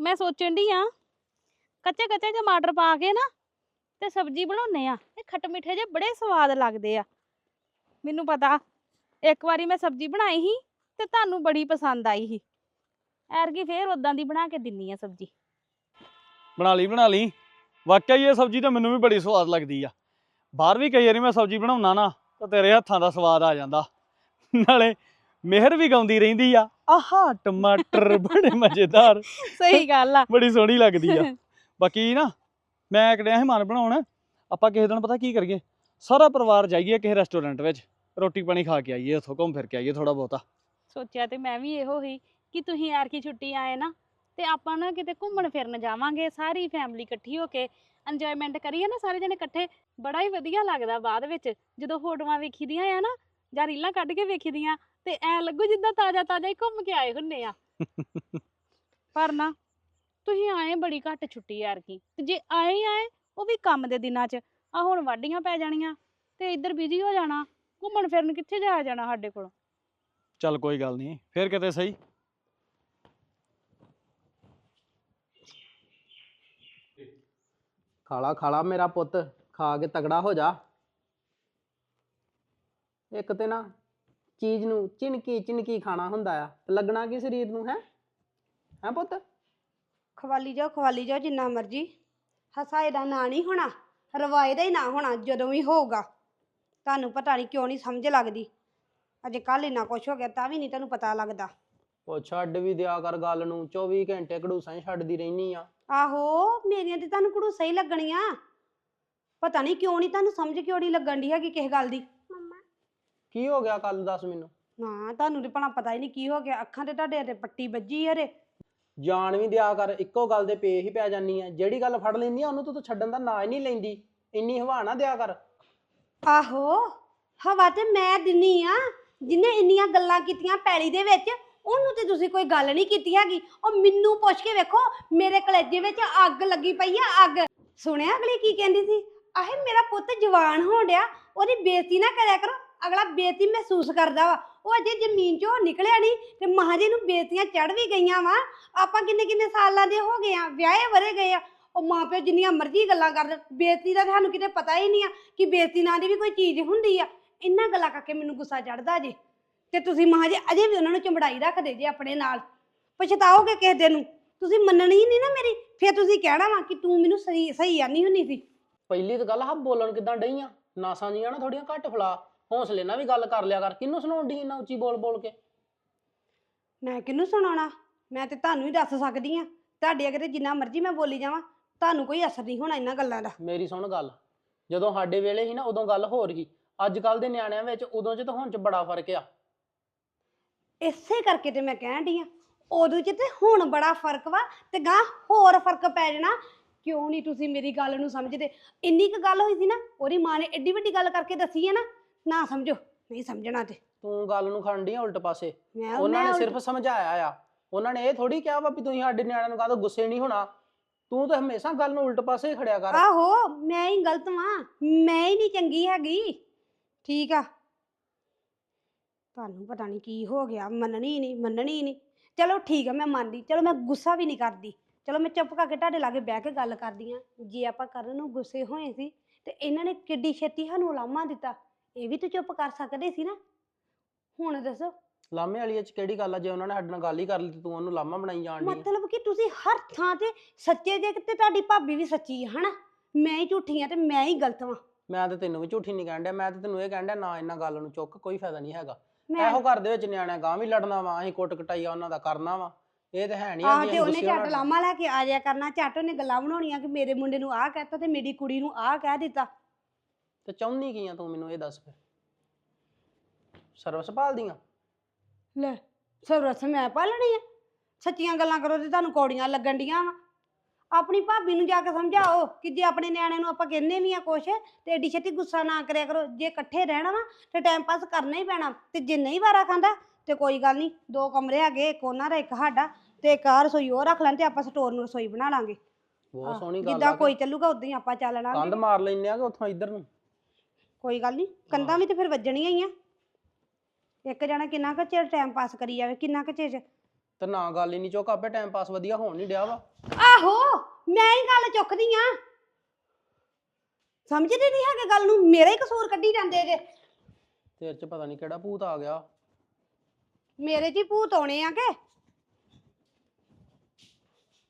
ਮੈਂ ਸੋਚਣ ਦੀ ਆ, ਕੱਚੇ ਕੱਚੇ ਟਮਾਟਰ ਪਾ ਕੇ ਨਾ ਤੇ ਸਬਜ਼ੀ ਬਣਾਉਨੇ ਆ। ਇਹ ਖੱਟ ਮਿੱਠੇ ਜੇ ਬੜੇ ਸਵਾਦ ਲੱਗਦੇ ਆ। ਮੈਨੂੰ ਪਤਾ, ਇੱਕ ਵਾਰੀ ਮੈਂ ਸਬਜ਼ੀ ਬਣਾਈ ਸੀ ਤੇ ਤੁਹਾਨੂੰ ਬੜੀ ਪਸੰਦ ਆਈ ਸੀ। ਐਰਗੀ ਫੇਰ ਉਦਾਂ ਦੀ ਬਣਾ ਕੇ ਦਿੰਨੀ ਆ ਸਬਜ਼ੀ। ਬਣਾ ਲਈ ਬਣਾ ਲਈ। ਵਾਕਿਆ ਹੀ ਇਹ ਸਬਜ਼ੀ ਤਾਂ ਮੈਨੂੰ ਵੀ ਬੜੀ ਸਵਾਦ ਲੱਗਦੀ ਆ। ਬਾਹਰ ਵੀ ਕਈ ਵਾਰੀ ਮੈਂ ਸਬਜ਼ੀ ਬਣਾਉਣਾ ਨਾ, ਤਾਂ ਤੇਰੇ ਹੱਥਾਂ ਦਾ ਸਵਾਦ ਆ ਜਾਂਦਾ। ਨਾਲੇ ਮਿਹਰ ਵੀ ਗਾਉਂਦੀ ਰਹਿੰਦੀ ਆ। ਆਹਾ ਟਮਾਟਰ ਬੜੇ ਮਜ਼ੇਦਾਰ। ਸਹੀ ਗੱਲ ਆ। ਬੜੀ ਸੋਹਣੀ ਲੱਗਦੀ ਆ। ਬਾਕੀ ਨਾ ਮੈਂ ਕਿਹੜਿਆ ਸੀ ਮਨ ਬਣਾਉਣ। ਆਪਾਂ ਕਿਸੇ ਦਿਨ ਪਤਾ ਕੀ ਕਰੀਏ? ਸਾਰਾ ਪਰਿਵਾਰ ਜਾਈਏ ਕਿਸੇ ਰੈਸਟੋਰੈਂਟ ਵਿੱਚ। ਰੋਟੀ ਪਾਣੀ ਖਾ ਕੇ ਆਈਏ ਉੱਥੋਂ ਘੁੰਮ ਫਿਰ ਕੇ ਆਈਏ ਥੋੜਾ ਬਹੁਤਾ। ਸੋਚਿਆ ਤੇ ਮੈਂ ਵੀ ਇਹੋ ਹੀ ਕਿ ਤੁਸੀਂ ਐਰਕੀ ਛੁੱਟੀ ਆਏ ਨਾ ਤੇ ਆਪਾਂ ਨਾ ਕਿਤੇ ਘੁੰਮਣ ਫਿਰਨ ਜਾਵਾਂਗੇ ਸਾਰੀ ਫੈਮਿਲੀ ਇਕੱਠੀ ਹੋ ਕੇ ਇੰਜੋਇਮੈਂਟ ਕਰੀਏ ਨਾ ਸਾਰੇ ਜਣੇ ਇਕੱਠੇ ਬੜਾ ਹੀ ਵਧੀਆ ਲੱਗਦਾ ਬਾਅਦ ਵਿੱਚ। ਜਦੋਂ ਫੋਟੋਆਂ ਵੇਖੀਦੀਆਂ ਆ ਨਾ ਜਾਂ ਰੀਲਾਂ ਕੱਢ ਕੇ ਵੇਖੀਦੀਆਂ ਤੇ ਐ ਲੱਗੂ ਜਿੱਦਾਂ ਤਾਜ਼ਾ ਤਾਜ਼ਾ ਹੀ ਘੁੰਮ ਕੇ ਆਏ ਹੁੰਨੇ ਆ। ਪਰ ਨਾ ਤੁਸੀਂ ਆਏ ਬੜੀ ਘੱਟ ਛੁੱਟੀ ਐਰਕੀ ਤੇ ਜੇ ਆਏ ਆਏ ਉਹ ਵੀ ਕੰਮ ਦੇ ਦਿਨਾਂ 'ਚ ਆ ਹੁਣ ਵਾਢੀਆਂ ਪੈ ਜਾਣੀਆਂ ਤੇ ਇੱਧਰ ਬਿਜ਼ੀ ਹੋ ਜਾਣਾ ਘੁੰਮਣ ਫਿਰਨ ਕਿੱਥੇ ਜਾਇਆ ਜਾਣਾ ਸਾਡੇ ਕੋਲ? ਚੱਲ ਕੋਈ ਗੱਲ ਨਹੀਂ ਫਿਰ ਕਿਤੇ ਸਹੀ। ਖਾਲਾ ਖਾਲਾ ਮੇਰਾ ਪੁੱਤ ਖਾ ਕੇ ਤਗੜਾ ਹੋ ਜਾ। ਇੱਕ ਤੇ ਨਾ ਚੀਜ਼ ਨੂੰ ਚਿਣਕੀ ਚਿਣਕੀ ਖਾਣਾ ਹੁੰਦਾ ਆ। ਤੇ ਲੱਗਣਾ ਕੀ ਸਰੀਰ ਨੂੰ ਹੈ? ਹੈ ਪੁੱਤ? ਖਵਾਲੀ ਜਾਓ ਖਵਾਲੀ ਜਾਓ ਜਿੰਨਾ ਮਰਜ਼ੀ। ਹਸਾਏ ਦਾ ਨਾਂ ਨਹੀਂ ਹੋਣਾ ਰਵਾਏ ਦਾ ਹੀ ਨਾ ਹੋਣਾ ਜਦੋਂ ਵੀ ਹੋਊਗਾ। ਤੁਹਾਨੂੰ ਪਤਾ ਨਹੀਂ ਕਿਉਂ ਨਹੀਂ ਸਮਝ ਲੱਗਦੀ। ਅਜੇ ਕੱਲ ਇੰਨਾ ਕੁਛ ਹੋ ਗਿਆ ਤਾਂ ਵੀ ਨਹੀਂ ਤੁਹਾਨੂੰ ਪਤਾ ਲੱਗਦਾ। ਉਹ ਛੱਡ ਵੀ ਦਿਆ ਕਰ ਗੱਲ ਨੂੰ 24 ਘੰਟੇ ਘੜੂਸਾਂ ਹੀ ਛੱਡਦੀ ਰਹਿਨੀ ਆ। ਆਹੋ ਮੇਰੀਆਂ ਤੇ ਤੁਹਾਨੂੰ ਕੁੜੂ ਸਹੀ ਲੱਗਣੀਆਂ। ਪਤਾ ਨਹੀਂ ਕਿਉਂ ਨਹੀਂ ਤੁਹਾਨੂੰ ਸਮਝ ਕਿਉਂ ਨਹੀਂ ਲੱਗਣ ਦੀ ਹੈਗੀ ਕਿਸੇ ਗੱਲ ਦੀ। ਕੀ ਹੋ ਗਿਆ ਕੱਲ ਦੱਸ ਮੈਨੂੰ? ਨਾ ਤੁਹਾਨੂੰ ਤੇ ਭਣਾ ਪਤਾ ਹੀ ਨਹੀਂ ਕੀ ਹੋ ਗਿਆ। ਅੱਖਾਂ ਤੇ ਤੁਹਾਡੇ ਤੇ ਪੱਟੀ ਵੱਜੀ ਹਰੇ। ਜਾਣ ਵੀ ਦਿਆ ਕਰ ਇੱਕੋ ਗੱਲ ਦੇ ਪੇ ਹੀ ਪੈ ਜਾਨੀ ਆ। ਜਿਹੜੀ ਗੱਲ ਫੜ ਲੈਂਦੀ ਆ ਉਹਨੂੰ ਤੂੰ ਤਾਂ ਛੱਡਣ ਦਾ ਨਾਂ ਹੀ ਨਹੀਂ ਲੈਂਦੀ। ਇੰਨੀ ਹਵਾ ਨਾ ਦਿਆ ਕਰ। ਆਹੋ ਹਵਾ ਤੇ ਮੈਂ ਦਿੰਨੀ ਆ। ਜਿਨੇ ਇੰਨੀਆਂ ਗੱਲਾਂ ਕੀਤੀਆਂ ਪੈਲੀ ਦੇ ਵਿੱਚ ਉਹਨੂੰ ਤੇ ਤੁਸੀਂ ਕੋਈ ਗੱਲ ਨਹੀਂ ਕੀਤੀ ਹੈਗੀ। ਉਹ ਮੈਨੂੰ ਪੁੱਛ ਕੇ ਵੇਖੋ ਮੇਰੇ ਕਲੇਜੇ ਵਿੱਚ ਅੱਗ ਲੱਗੀ ਪਈ ਆ ਅੱਗ। ਸੁਣਿਆ ਅਗਲੀ ਕੀ ਕਹਿੰਦੀ ਸੀ? ਆਹੇ ਮੇਰਾ ਪੁੱਤ ਜਵਾਨ ਹੋਣ ਡਿਆ। ਉਹਦੀ ਬੇਇੱਜ਼ਤੀ ਨਾ ਕਰਿਆ ਕਰੋ। ਅਗਲਾ ਬੇਇੱਜ਼ਤੀ ਮਹਿਸੂਸ ਕਰਦਾ ਵਾ। ਉਹ ਅਜੇ ਜ਼ਮੀਨ 'ਚੋਂ ਨਿਕਲਿਆ ਨਹੀਂ ਤੇ ਮਹਾਜੀ ਨੂੰ ਬੇਇੱਜ਼ਤੀਆਂ ਚੜ ਵੀ ਗਈਆਂ ਵਾ। ਆਪਾਂ ਕਿੰਨੇ ਕਿੰਨੇ ਸਾਲਾਂ ਦੇ ਹੋ ਗਏ ਆ, ਵਿਆਹੇ ਵਰੇ ਗਏ ਆ। ਉਹ ਮਾਪਿਓ ਜਿੰਨੀਆਂ ਮਰਜ਼ੀ ਗੱਲਾਂ ਕਰਦੇ ਬੇਇੱਜ਼ਤੀ ਦਾ ਤੁਹਾਨੂੰ ਕਿਤੇ ਪਤਾ ਹੀ ਨਹੀਂ ਆ ਕਿ ਬੇਇੱਜ਼ਤੀ ਨਾਂ ਦੀ ਵੀ ਕੋਈ ਚੀਜ਼ ਹੁੰਦੀ ਆ। ਇੰਨਾ ਗੱਲਾਂ ਕਰਕੇ ਮੈਨੂੰ ਗੁੱਸਾ ਚੜਦਾ ਜੇ। ਤੇ ਤੁਸੀਂ ਮਾਂ ਅਜੇ ਵੀ ਉਹਨਾਂ ਨੂੰ ਚੰਬੜਾਈ ਰੱਖਦੇ ਜੇ ਆਪਣੇ ਨਾਲ। ਪਛਤਾਓਗੇ ਕਿਸੇ ਦਿਨ ਨੂੰ। ਤੁਸੀਂ ਮੰਨਣੀ ਹੀ ਨਹੀਂ ਨਾ ਮੇਰੀ, ਫਿਰ ਤੁਸੀਂ ਕਹਿਣਾ ਵਾ ਕਿ ਤੂੰ ਮੈਨੂੰ ਸਹੀ ਸਹੀ ਆਨੀ ਹੁੰਨੀ ਸੀ। ਪਹਿਲੀ ਤਾਂ ਗੱਲ ਹਾਂ ਬੋਲਣ ਕਿਦਾਂ ਡਈ ਨਾਸਾਂ ਜੀਆਂ ਨਾ ਥੋੜੀਆਂ ਘੱਟ ਫਲਾ ਹੌਸਲੇ ਨਾਲ ਵੀ ਗੱਲ ਕਰ ਲਿਆ ਕਰ। ਕਿਹਨੂੰ ਸੁਣਾਉਣ ਡਈ ਇੰਨਾ ਉੱਚੀ ਬੋਲ ਬੋਲ ਕੇ? ਮੈਂ ਕਿਹਨੂੰ ਸੁਣਾਉਣਾ? ਮੈਂ ਤੇ ਤੁਹਾਨੂੰ ਹੀ ਦੱਸ ਸਕਦੀ ਆ ਤੁਹਾਡੇ ਅਗਰ ਜਿੰਨਾ ਮਰਜ਼ੀ ਮੈਂ ਬੋਲੀ ਜਾਵਾਂ ਤੁਹਾਨੂੰ ਕੋਈ ਅਸਰ ਨਹੀਂ ਹੋਣਾ ਇਹਨਾਂ ਗੱਲਾਂ ਦਾ। ਮੇਰੀ ਸੁਣ ਗੱਲ। ਜਦੋਂ ਸਾਡੇ ਵੇਲੇ ਸੀ ਨਾ ਉਦੋਂ ਗੱਲ ਹੋਰ ਗਈ ਅੱਜ ਕੱਲ ਦੇ ਨਿਆਣਿਆਂ ਵਿੱਚ ਉਦੋਂ ਚ ਤੇ ਹੁਣ ਚ ਬੜਾ ਫ਼ਰਕ ਆ। ਇਸੇ ਕਰਕੇ ਤੇ ਮੈਂ ਕਹਿਣ ਡਈ ਆ ਉਦੋਂ ਚ ਤੇ ਹੁਣ ਬੜਾ ਫ਼ਰਕ ਵਾ ਤੇ ਗਾਂ ਹੋਰ ਫ਼ਰਕ ਪੈ ਜਾਣਾ। ਕਿਉਂ ਨਹੀਂ ਤੁਸੀਂ ਮੇਰੀ ਗੱਲ ਨੂੰ ਸਮਝਦੇ? ਇੰਨੀ ਕੁ ਗੱਲ ਹੋਈ ਸੀ ਨਾ ਉਹਦੀ ਮਾਂ ਨੇ ਐਡੀ ਵੱਡੀ ਗੱਲ ਕਰਕੇ ਦੱਸੀ ਹੈ ਨਾ। ਨਾ ਸਮਝੋ ਨਹੀਂ ਸਮਝਣਾ ਤੇ। ਤੂੰ ਗੱਲ ਨੂੰ ਆ ਉਲਟ ਪਾਸੇ। ਮੈਂ ਉਹਨਾਂ ਨੇ ਸਿਰਫ ਸਮਝਾਇਆ ਆ। ਉਹਨਾਂ ਨੇ ਇਹ ਥੋੜੀ ਕਿਹਾ ਵਾ ਵੀ ਤੁਸੀਂ ਸਾਡੇ ਨਿਆਣਿਆਂ ਨੂੰ ਕਾਹਦੋਂ ਗੁੱਸੇ ਨਹੀਂ ਹੋਣਾ। ਤੂੰ ਤਾਂ ਹਮੇਸ਼ਾ ਗੱਲ ਨੂੰ ਉਲਟ ਪਾਸੇ ਹੀ ਖੜਿਆ ਕਰ। ਆਹੋ ਮੈਂ ਹੀ ਗਲਤ ਵਾਂ। ਮੈਂ ਹੀ ਨਹੀਂ ਚੰਗੀ ਹੈਗੀ। ਠੀਕ ਆ। ਤੁਹਾਨੂੰ ਪਤਾ ਨਹੀਂ ਕੀ ਹੋ ਗਿਆ। ਮੰਨਣੀ ਨਹੀਂ ਮੰਨਣੀ ਨਹੀਂ। ਚਲੋ ਠੀਕ ਆ ਮੈਂ ਮੰਨਦੀ। ਚਲੋ ਮੈਂ ਗੁੱਸਾ ਵੀ ਨਹੀਂ ਕਰਦੀ। ਚਲੋ ਮੈਂ ਚੁੱਪ ਕਰਕੇ ਤੁਹਾਡੇ ਲਾਗੇ ਬਹਿ ਕੇ ਗੱਲ ਕਰਦੀ ਆ। ਜੇ ਆਪਾਂ ਕਰਨ ਨੂੰ ਗੁੱਸੇ ਹੋਏ ਸੀ ਤੇ ਇਹਨਾਂ ਨੇ ਕਿੱਡੀ ਛੇਤੀ ਸਾਨੂੰ ਉਲਾਮਾ ਦਿੱਤਾ। ਇਹ ਵੀ ਤਾਂ ਚੁੱਪ ਕਰ ਸਕਦੇ ਸੀ ਨਾ? ਹੁਣ ਦੱਸੋ। ਲਾਮੇ ਵਾਲੀ ਚ ਕਿਹੜੀ ਗੱਲ ਆ? ਜੇ ਉਹਨਾਂ ਨੇ ਸਾਡੇ ਨਾਲ ਗੱਲ ਹੀ ਕਰ ਲਈ ਤੇ ਤੂੰ ਉਹਨੂੰ ਲਾਮਾ ਬਣਾਈ ਜਾਣ ਆ। ਮਤਲਬ ਕਿ ਤੁਸੀਂ ਹਰ ਥਾਂ ਤੇ ਸੱਚੇ ਜੇ ਤੇ ਤੁਹਾਡੀ ਭਾਬੀ ਵੀ ਸੱਚੀ ਆ ਹਨਾ? ਮੈਂ ਹੀ ਝੂਠੀ ਆ ਤੇ ਮੈਂ ਹੀ ਗਲਤ ਵਾਂ। ਮੈਂ ਤਾਂ ਤੈਨੂੰ ਵੀ ਝੂਠੀ ਨਹੀਂ ਕਹਿਣ ਡਿਆ ਮੈਂ ਤਾਂ ਤੈਨੂੰ ਇਹ ਕਹਿਣ ਡਿਆ ਨਾ ਇਹਨਾਂ ਗੱਲ ਨੂੰ ਚੁੱਕ ਕੋਈ ਫਾਇਦਾ ਨਹੀਂ ਹੈਗਾ। ਮੈਂ ਇਹੋ ਘਰ ਦੇ ਵਿੱਚ ਨਿਆਣਿਆਂ ਗਾਂ ਵੀ ਲੜਨਾ ਵਾ ਅਸੀਂ ਕੁੱਟ ਕਟਾਈਆ ਉਹਨਾਂ ਦਾ ਕਰਨਾ ਵਾ। ਇਹ ਤਾਂ ਹੈ ਨਹੀਂ ਆਹ ਤੇ ਉਹਨੇ ਝੱਟ ਲਾਮਾ ਲੈ ਕੇ ਆ ਜਾਇਆ ਕਰਨਾ ਝੱਟ ਉਹਨੇ ਗੱਲਾਂ ਬਣਾਉਣੀਆਂ ਕਿ ਮੇਰੇ ਮੁੰਡੇ ਨੂੰ ਆਹ ਕਹਿਤਾ ਤੇ ਮੇਰੀ ਕੁੜੀ ਨੂੰ ਆਹ ਕਹਿ ਦਿੱਤਾ। ਤੇ ਚਾਹੁੰਦੀ ਕੀ ਆ ਤੂੰ ਮੈਨੂੰ ਇਹ ਦੱਸ ਫਿਰ? ਸਰਵਿਸ ਭਾਲਦੀਆਂ ਲੈ ਸਰਵਸ ਮੈਂ ਪਾਲਣੀ ਆ। ਸੱਚੀਆਂ ਗੱਲਾਂ ਕਰੋ ਤੇ ਤੁਹਾਨੂੰ ਕੌੜੀਆਂ ਲੱਗਣ ਡੀਆਂ ਵਾ। ਆਪਣੀ ਭਾਬੀ ਨੂੰ ਜਾ ਕੇ ਸਮਝਾਓ ਕਿ ਜੇ ਆਪਣੇ ਨਿਆਣੇ ਨੂੰ ਆਪਾਂ ਕਹਿੰਦੇ ਵੀ ਆ ਕੁਛ ਤੇ ਏਡੀ ਛੇਤੀ ਗੁੱਸਾ ਨਾ ਕਰਿਆ ਕਰੋ। ਜੇ ਇਕੱਠੇ ਰਹਿਣਾ ਵਾ ਤੇ ਟਾਈਮ ਪਾਸ ਕਰਨਾ ਹੀ ਪੈਣਾ। ਤੇ ਜੇ ਨਹੀਂ ਵਾਰਾ ਖਾਂਦਾ ਤੇ ਕੋਈ ਗੱਲ ਨਹੀਂ ਦੋ ਕਮਰੇ ਹੈਗੇ ਇੱਕ ਉਹਨਾਂ ਦਾ ਇੱਕ ਸਾਡਾ ਤੇ ਇੱਕ ਆਹ ਰਸੋਈ ਉਹ ਰੱਖ ਲੈਣ ਤੇ ਆਪਾਂ ਸਟੋਰ ਨੂੰ ਰਸੋਈ ਬਣਾ ਲਾਂਗੇ। ਬਹੁਤ ਸੋਹਣੀ ਗੱਲ ਜਿੱਦਾਂ ਆ ਕੋਈ ਚੱਲੂਗਾ ਉਦਾਂ ਹੀ ਆਪਾਂ ਚੱਲਣਾ ਕੰਧ ਮਾਰ ਲੈਨੇ ਆ ਕਿ ਉੱਥੋਂ ਇੱਧਰ ਨੂੰ? ਕੋਈ ਗੱਲ ਨਹੀਂ ਕੰਧਾਂ ਵੀ ਤੇ ਫਿਰ ਵੱਜਣੀਆਂ ਹੀ ਆ। ਇੱਕ ਜਣਾ ਕਿੰਨਾ ਕੁ ਚਿਰ ਟਾਈਮ ਪਾਸ ਕਰੀ ਜਾਵੇ ਕਿੰਨਾ ਕੁ ਚਿਰ ਤੇ ਨਾ ਗੱਲ ਹੀ ਨਹੀਂ ਚੁੱਕ ਆਪੇ ਟਾਈਮ ਪਾਸ ਵਧੀਆ ਹੋਣ ਨਹੀਂ ਡਿਆ ਵਾ। ਆਹੋ ਮੈਂ ਹੀ ਗੱਲ ਚੁੱਕਦੀ ਆ। ਸਮਝਦੇ ਨਹੀਂ ਹੈਗੇ ਗੱਲ ਨੂੰ ਮੇਰਾ ਹੀ ਕਸੂਰ ਕੱਢੀ ਜਾਂਦੇ ਜੇ। ਤੇਰੇ ਚ ਪਤਾ ਨਹੀਂ ਕਿਹੜਾ ਭੂਤ ਆ ਗਿਆ। ਮੇਰੇ 'ਚ ਹੀ ਭੂਤ ਆਉਣੇ ਆ ਕਿ।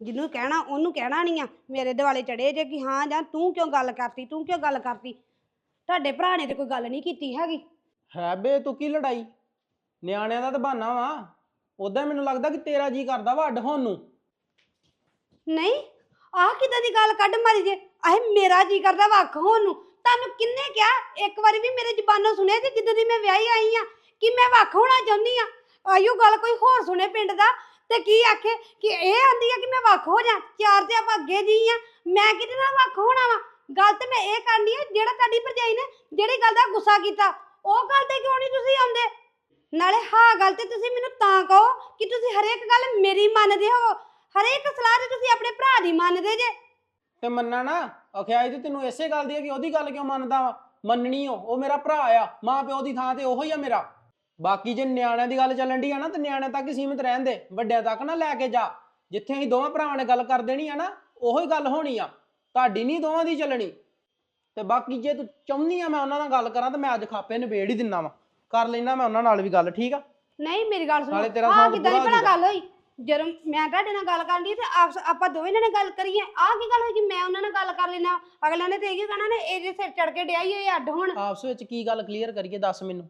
ਜਿਹਨੂੰ ਕਹਿਣਾ ਉਹਨੂੰ ਕਹਿਣਾ ਨਹੀਂ ਆ। ਮੇਰੇ ਦਿਵਾਲੇ ਚੜੇ ਜੇ ਕਿ ਹਾਂ ਜਾਂ ਤੂੰ ਕਿਉਂ ਗੱਲ ਕਰਤੀ ਤੂੰ ਕਿਉਂ ਗੱਲ ਕਰਤੀ? ਤੁਹਾਡੇ ਭਰਾ ਨੇ ਤੇ ਕੋਈ ਗੱਲ ਨਹੀਂ ਕੀਤੀ ਹੈਗੀ। ਹੈ ਬੇ ਤੂੰ ਕੀ ਲੜਾਈ? ਨਿਆਣਿਆਂ ਦਾ ਤਾਂ ਬਹਾਨਾ ਵਾ। ਉਦਾਂ ਮੈਨੂੰ ਲੱਗਦਾ ਕਿ ਤੇਰਾ ਜੀ ਕਰਦਾ ਵਾ ਅੱਡ ਹੋਣ ਨੂੰ। ਨਹੀਂ ਆਹ ਕਿਦਾਂ ਦੀ ਗੱਲ ਕੱਢ ਮਾਰੀ ਜੇ? ਆਹ ਮੇਰਾ ਜੀ ਕਰਦਾ ਵੱਖ ਹੋਣ ਨੂੰ। ਤੁਹਾਨੂੰ ਕਿੰਨੇ ਕਿਹਾ? ਇੱਕ ਵਾਰੀ ਵੀ ਮੇਰੇ ਜ਼ਬਾਨੋਂ ਸੁਣਿਆ ਜੇ ਜਿੱਦਾਂ ਦੀ ਮੈਂ ਵਿਆਹੀ ਆਈ ਆ ਕਿ ਮੈਂ ਵੱਖ ਹੋਣਾ ਚਾਹੁੰਦੀ ਆ? ਆਇਓ ਗੱਲ ਕੋਈ ਹੋਰ ਸੁਣੇ ਪਿੰਡ ਦਾ। ਤੇ ਕੀ ਆਖੇ? ਕਿ ਇਹ ਆਂਦੀ ਆ ਕਿ ਮੈਂ ਵੱਖ ਹੋ ਜਾ? ਚਾਰ ਤੇ ਆਪਾਂ ਅੱਗੇ ਜੀ ਆ। ਮੈਂ ਕਿਹਦੇ ਨਾਲ ਵੱਖ ਹੋਣਾ ਵਾ? ਗੱਲ ਤੇ ਮੈਂ ਇਹ ਕਰਨੀ ਆ, ਜਿਹੜਾ ਤੁਹਾਡੀ ਭਰਜਾਈ ਨੇ ਜਿਹੜੀ ਗੱਲ ਦਾ ਗੁੱਸਾ ਕੀਤਾ, ਉਹ ਗੱਲ ਤੇ ਕਿਉਂ ਨਹੀਂ ਤੁਸੀਂ ਆਉਂਦੇ? ਨਾਲੇ ਹਾਂ ਗੱਲ ਤੇ ਤੁਸੀਂ ਮੈਨੂੰ ਤਾਂ ਕਹੋ ਕਿ ਤੁਸੀਂ ਹਰੇਕ ਗੱਲ ਮੇਰੀ ਮੰਨਦੇ ਹੋ, ਹਰੇਕ ਸਲਾਹ ਤੇ ਤੁਸੀਂ ਆਪਣੇ ਭਰਾ ਦੀ ਮੰਨਦੇ ਜੇ। ਤੇ ਮੰਨਣਾ ਨਾ ਅਖਿਆਈ ਤੇ ਤੈਨੂੰ ਇਸੇ ਗੱਲ ਦੀ ਹੈ ਕਿ ਉਹਦੀ ਗੱਲ ਕਿਉਂ ਮੰਨਦਾ ਵਾ? ਮੰਨਣੀ ਓ, ਉਹ ਮੇਰਾ ਭਰਾ ਆ, ਮਾਂ ਪਿਓ ਦੀ ਥਾਂ ਤੇ ਉਹੋ ਹੀ ਆ ਮੇਰਾ। ਬਾਕੀ ਜੇ ਨਿਆਣਿਆਂ ਦੀ ਗੱਲ ਚੱਲਣ ਦੀ ਆ ਨਾ, ਤੇ ਨਿਆਣਿਆਂ ਤੱਕ ਹੀ ਸੀਮਿਤ ਰਹਿਣ ਦੇ, ਵੱਡਿਆਂ ਤੱਕ ਨਾ ਲੈ ਕੇ ਜਾ। ਜਿੱਥੇ ਅਸੀਂ ਦੋਵਾਂ ਭਰਾਵਾਂ ਨੇ ਗੱਲ ਕਰ ਦੇਣੀ ਆ ਨਾ, ਉਹੋ ਹੀ ਗੱਲ ਹੋਣੀ ਆ। ਤੁਹਾਡੀ ਨਹੀਂ ਦੋਵਾਂ ਦੀ ਚੱਲਣੀ। ਤੇ ਬਾਕੀ ਜੇ ਤੂੰ ਚਾਹੁੰਦੀ ਆ ਮੈਂ ਉਹਨਾਂ ਨਾਲ ਗੱਲ ਕਰਾਂ ਤਾਂ ਮੈਂ ਅੱਜ ਖਾਪੇ ਨਿਬੇੜ ਹੀ ਦਿੰਨਾ ਵਾ। ਕਰ ਲੈਣਾ ਮੈਂ ਉਹਨਾਂ ਨਾਲ ਵੀ ਗੱਲ ਠੀਕ ਆ? ਨਹੀਂ ਮੇਰੀ ਗੱਲ ਸੁਣੋ। ਨਾਲੇ ਤੇਰਾ ਆਹ ਹਿਸਾਬ ਕਿੱਦਾਂ ਦੀ ਭਲਾ। ਗੱਲ ਹੋਈ? ਜਦੋਂ ਮੈਂ ਤੁਹਾਡੇ ਨਾਲ ਗੱਲ ਕਰਨ ਦੀ ਤੇ ਆਪ ਆਪਾਂ ਦੋਵੇਂ ਜਣੇ ਗੱਲ ਕਰੀਏ ਆਹ ਕੀ ਗੱਲ ਹੋਈ ਕਿ ਮੈਂ ਉਹਨਾਂ ਨਾਲ ਗੱਲ ਕਰ ਲੈਣਾ ਅਗਲਿਆਂ ਨੇ ਤੇ ਇਹ ਕਹਿਣਾ ਨੇ ਇਹਦੇ ਸਿਰ ਚੜ ਕੇ ਡਿਆ ਹੀ ਇਹ ਅੱਡ ਹੁਣ। ਆਪਸ ਵਿੱਚ ਕੀ ਗੱਲ ਕਲੀਅਰ ਕਰੀਏ ਦੱਸ ਮੈਨੂੰ?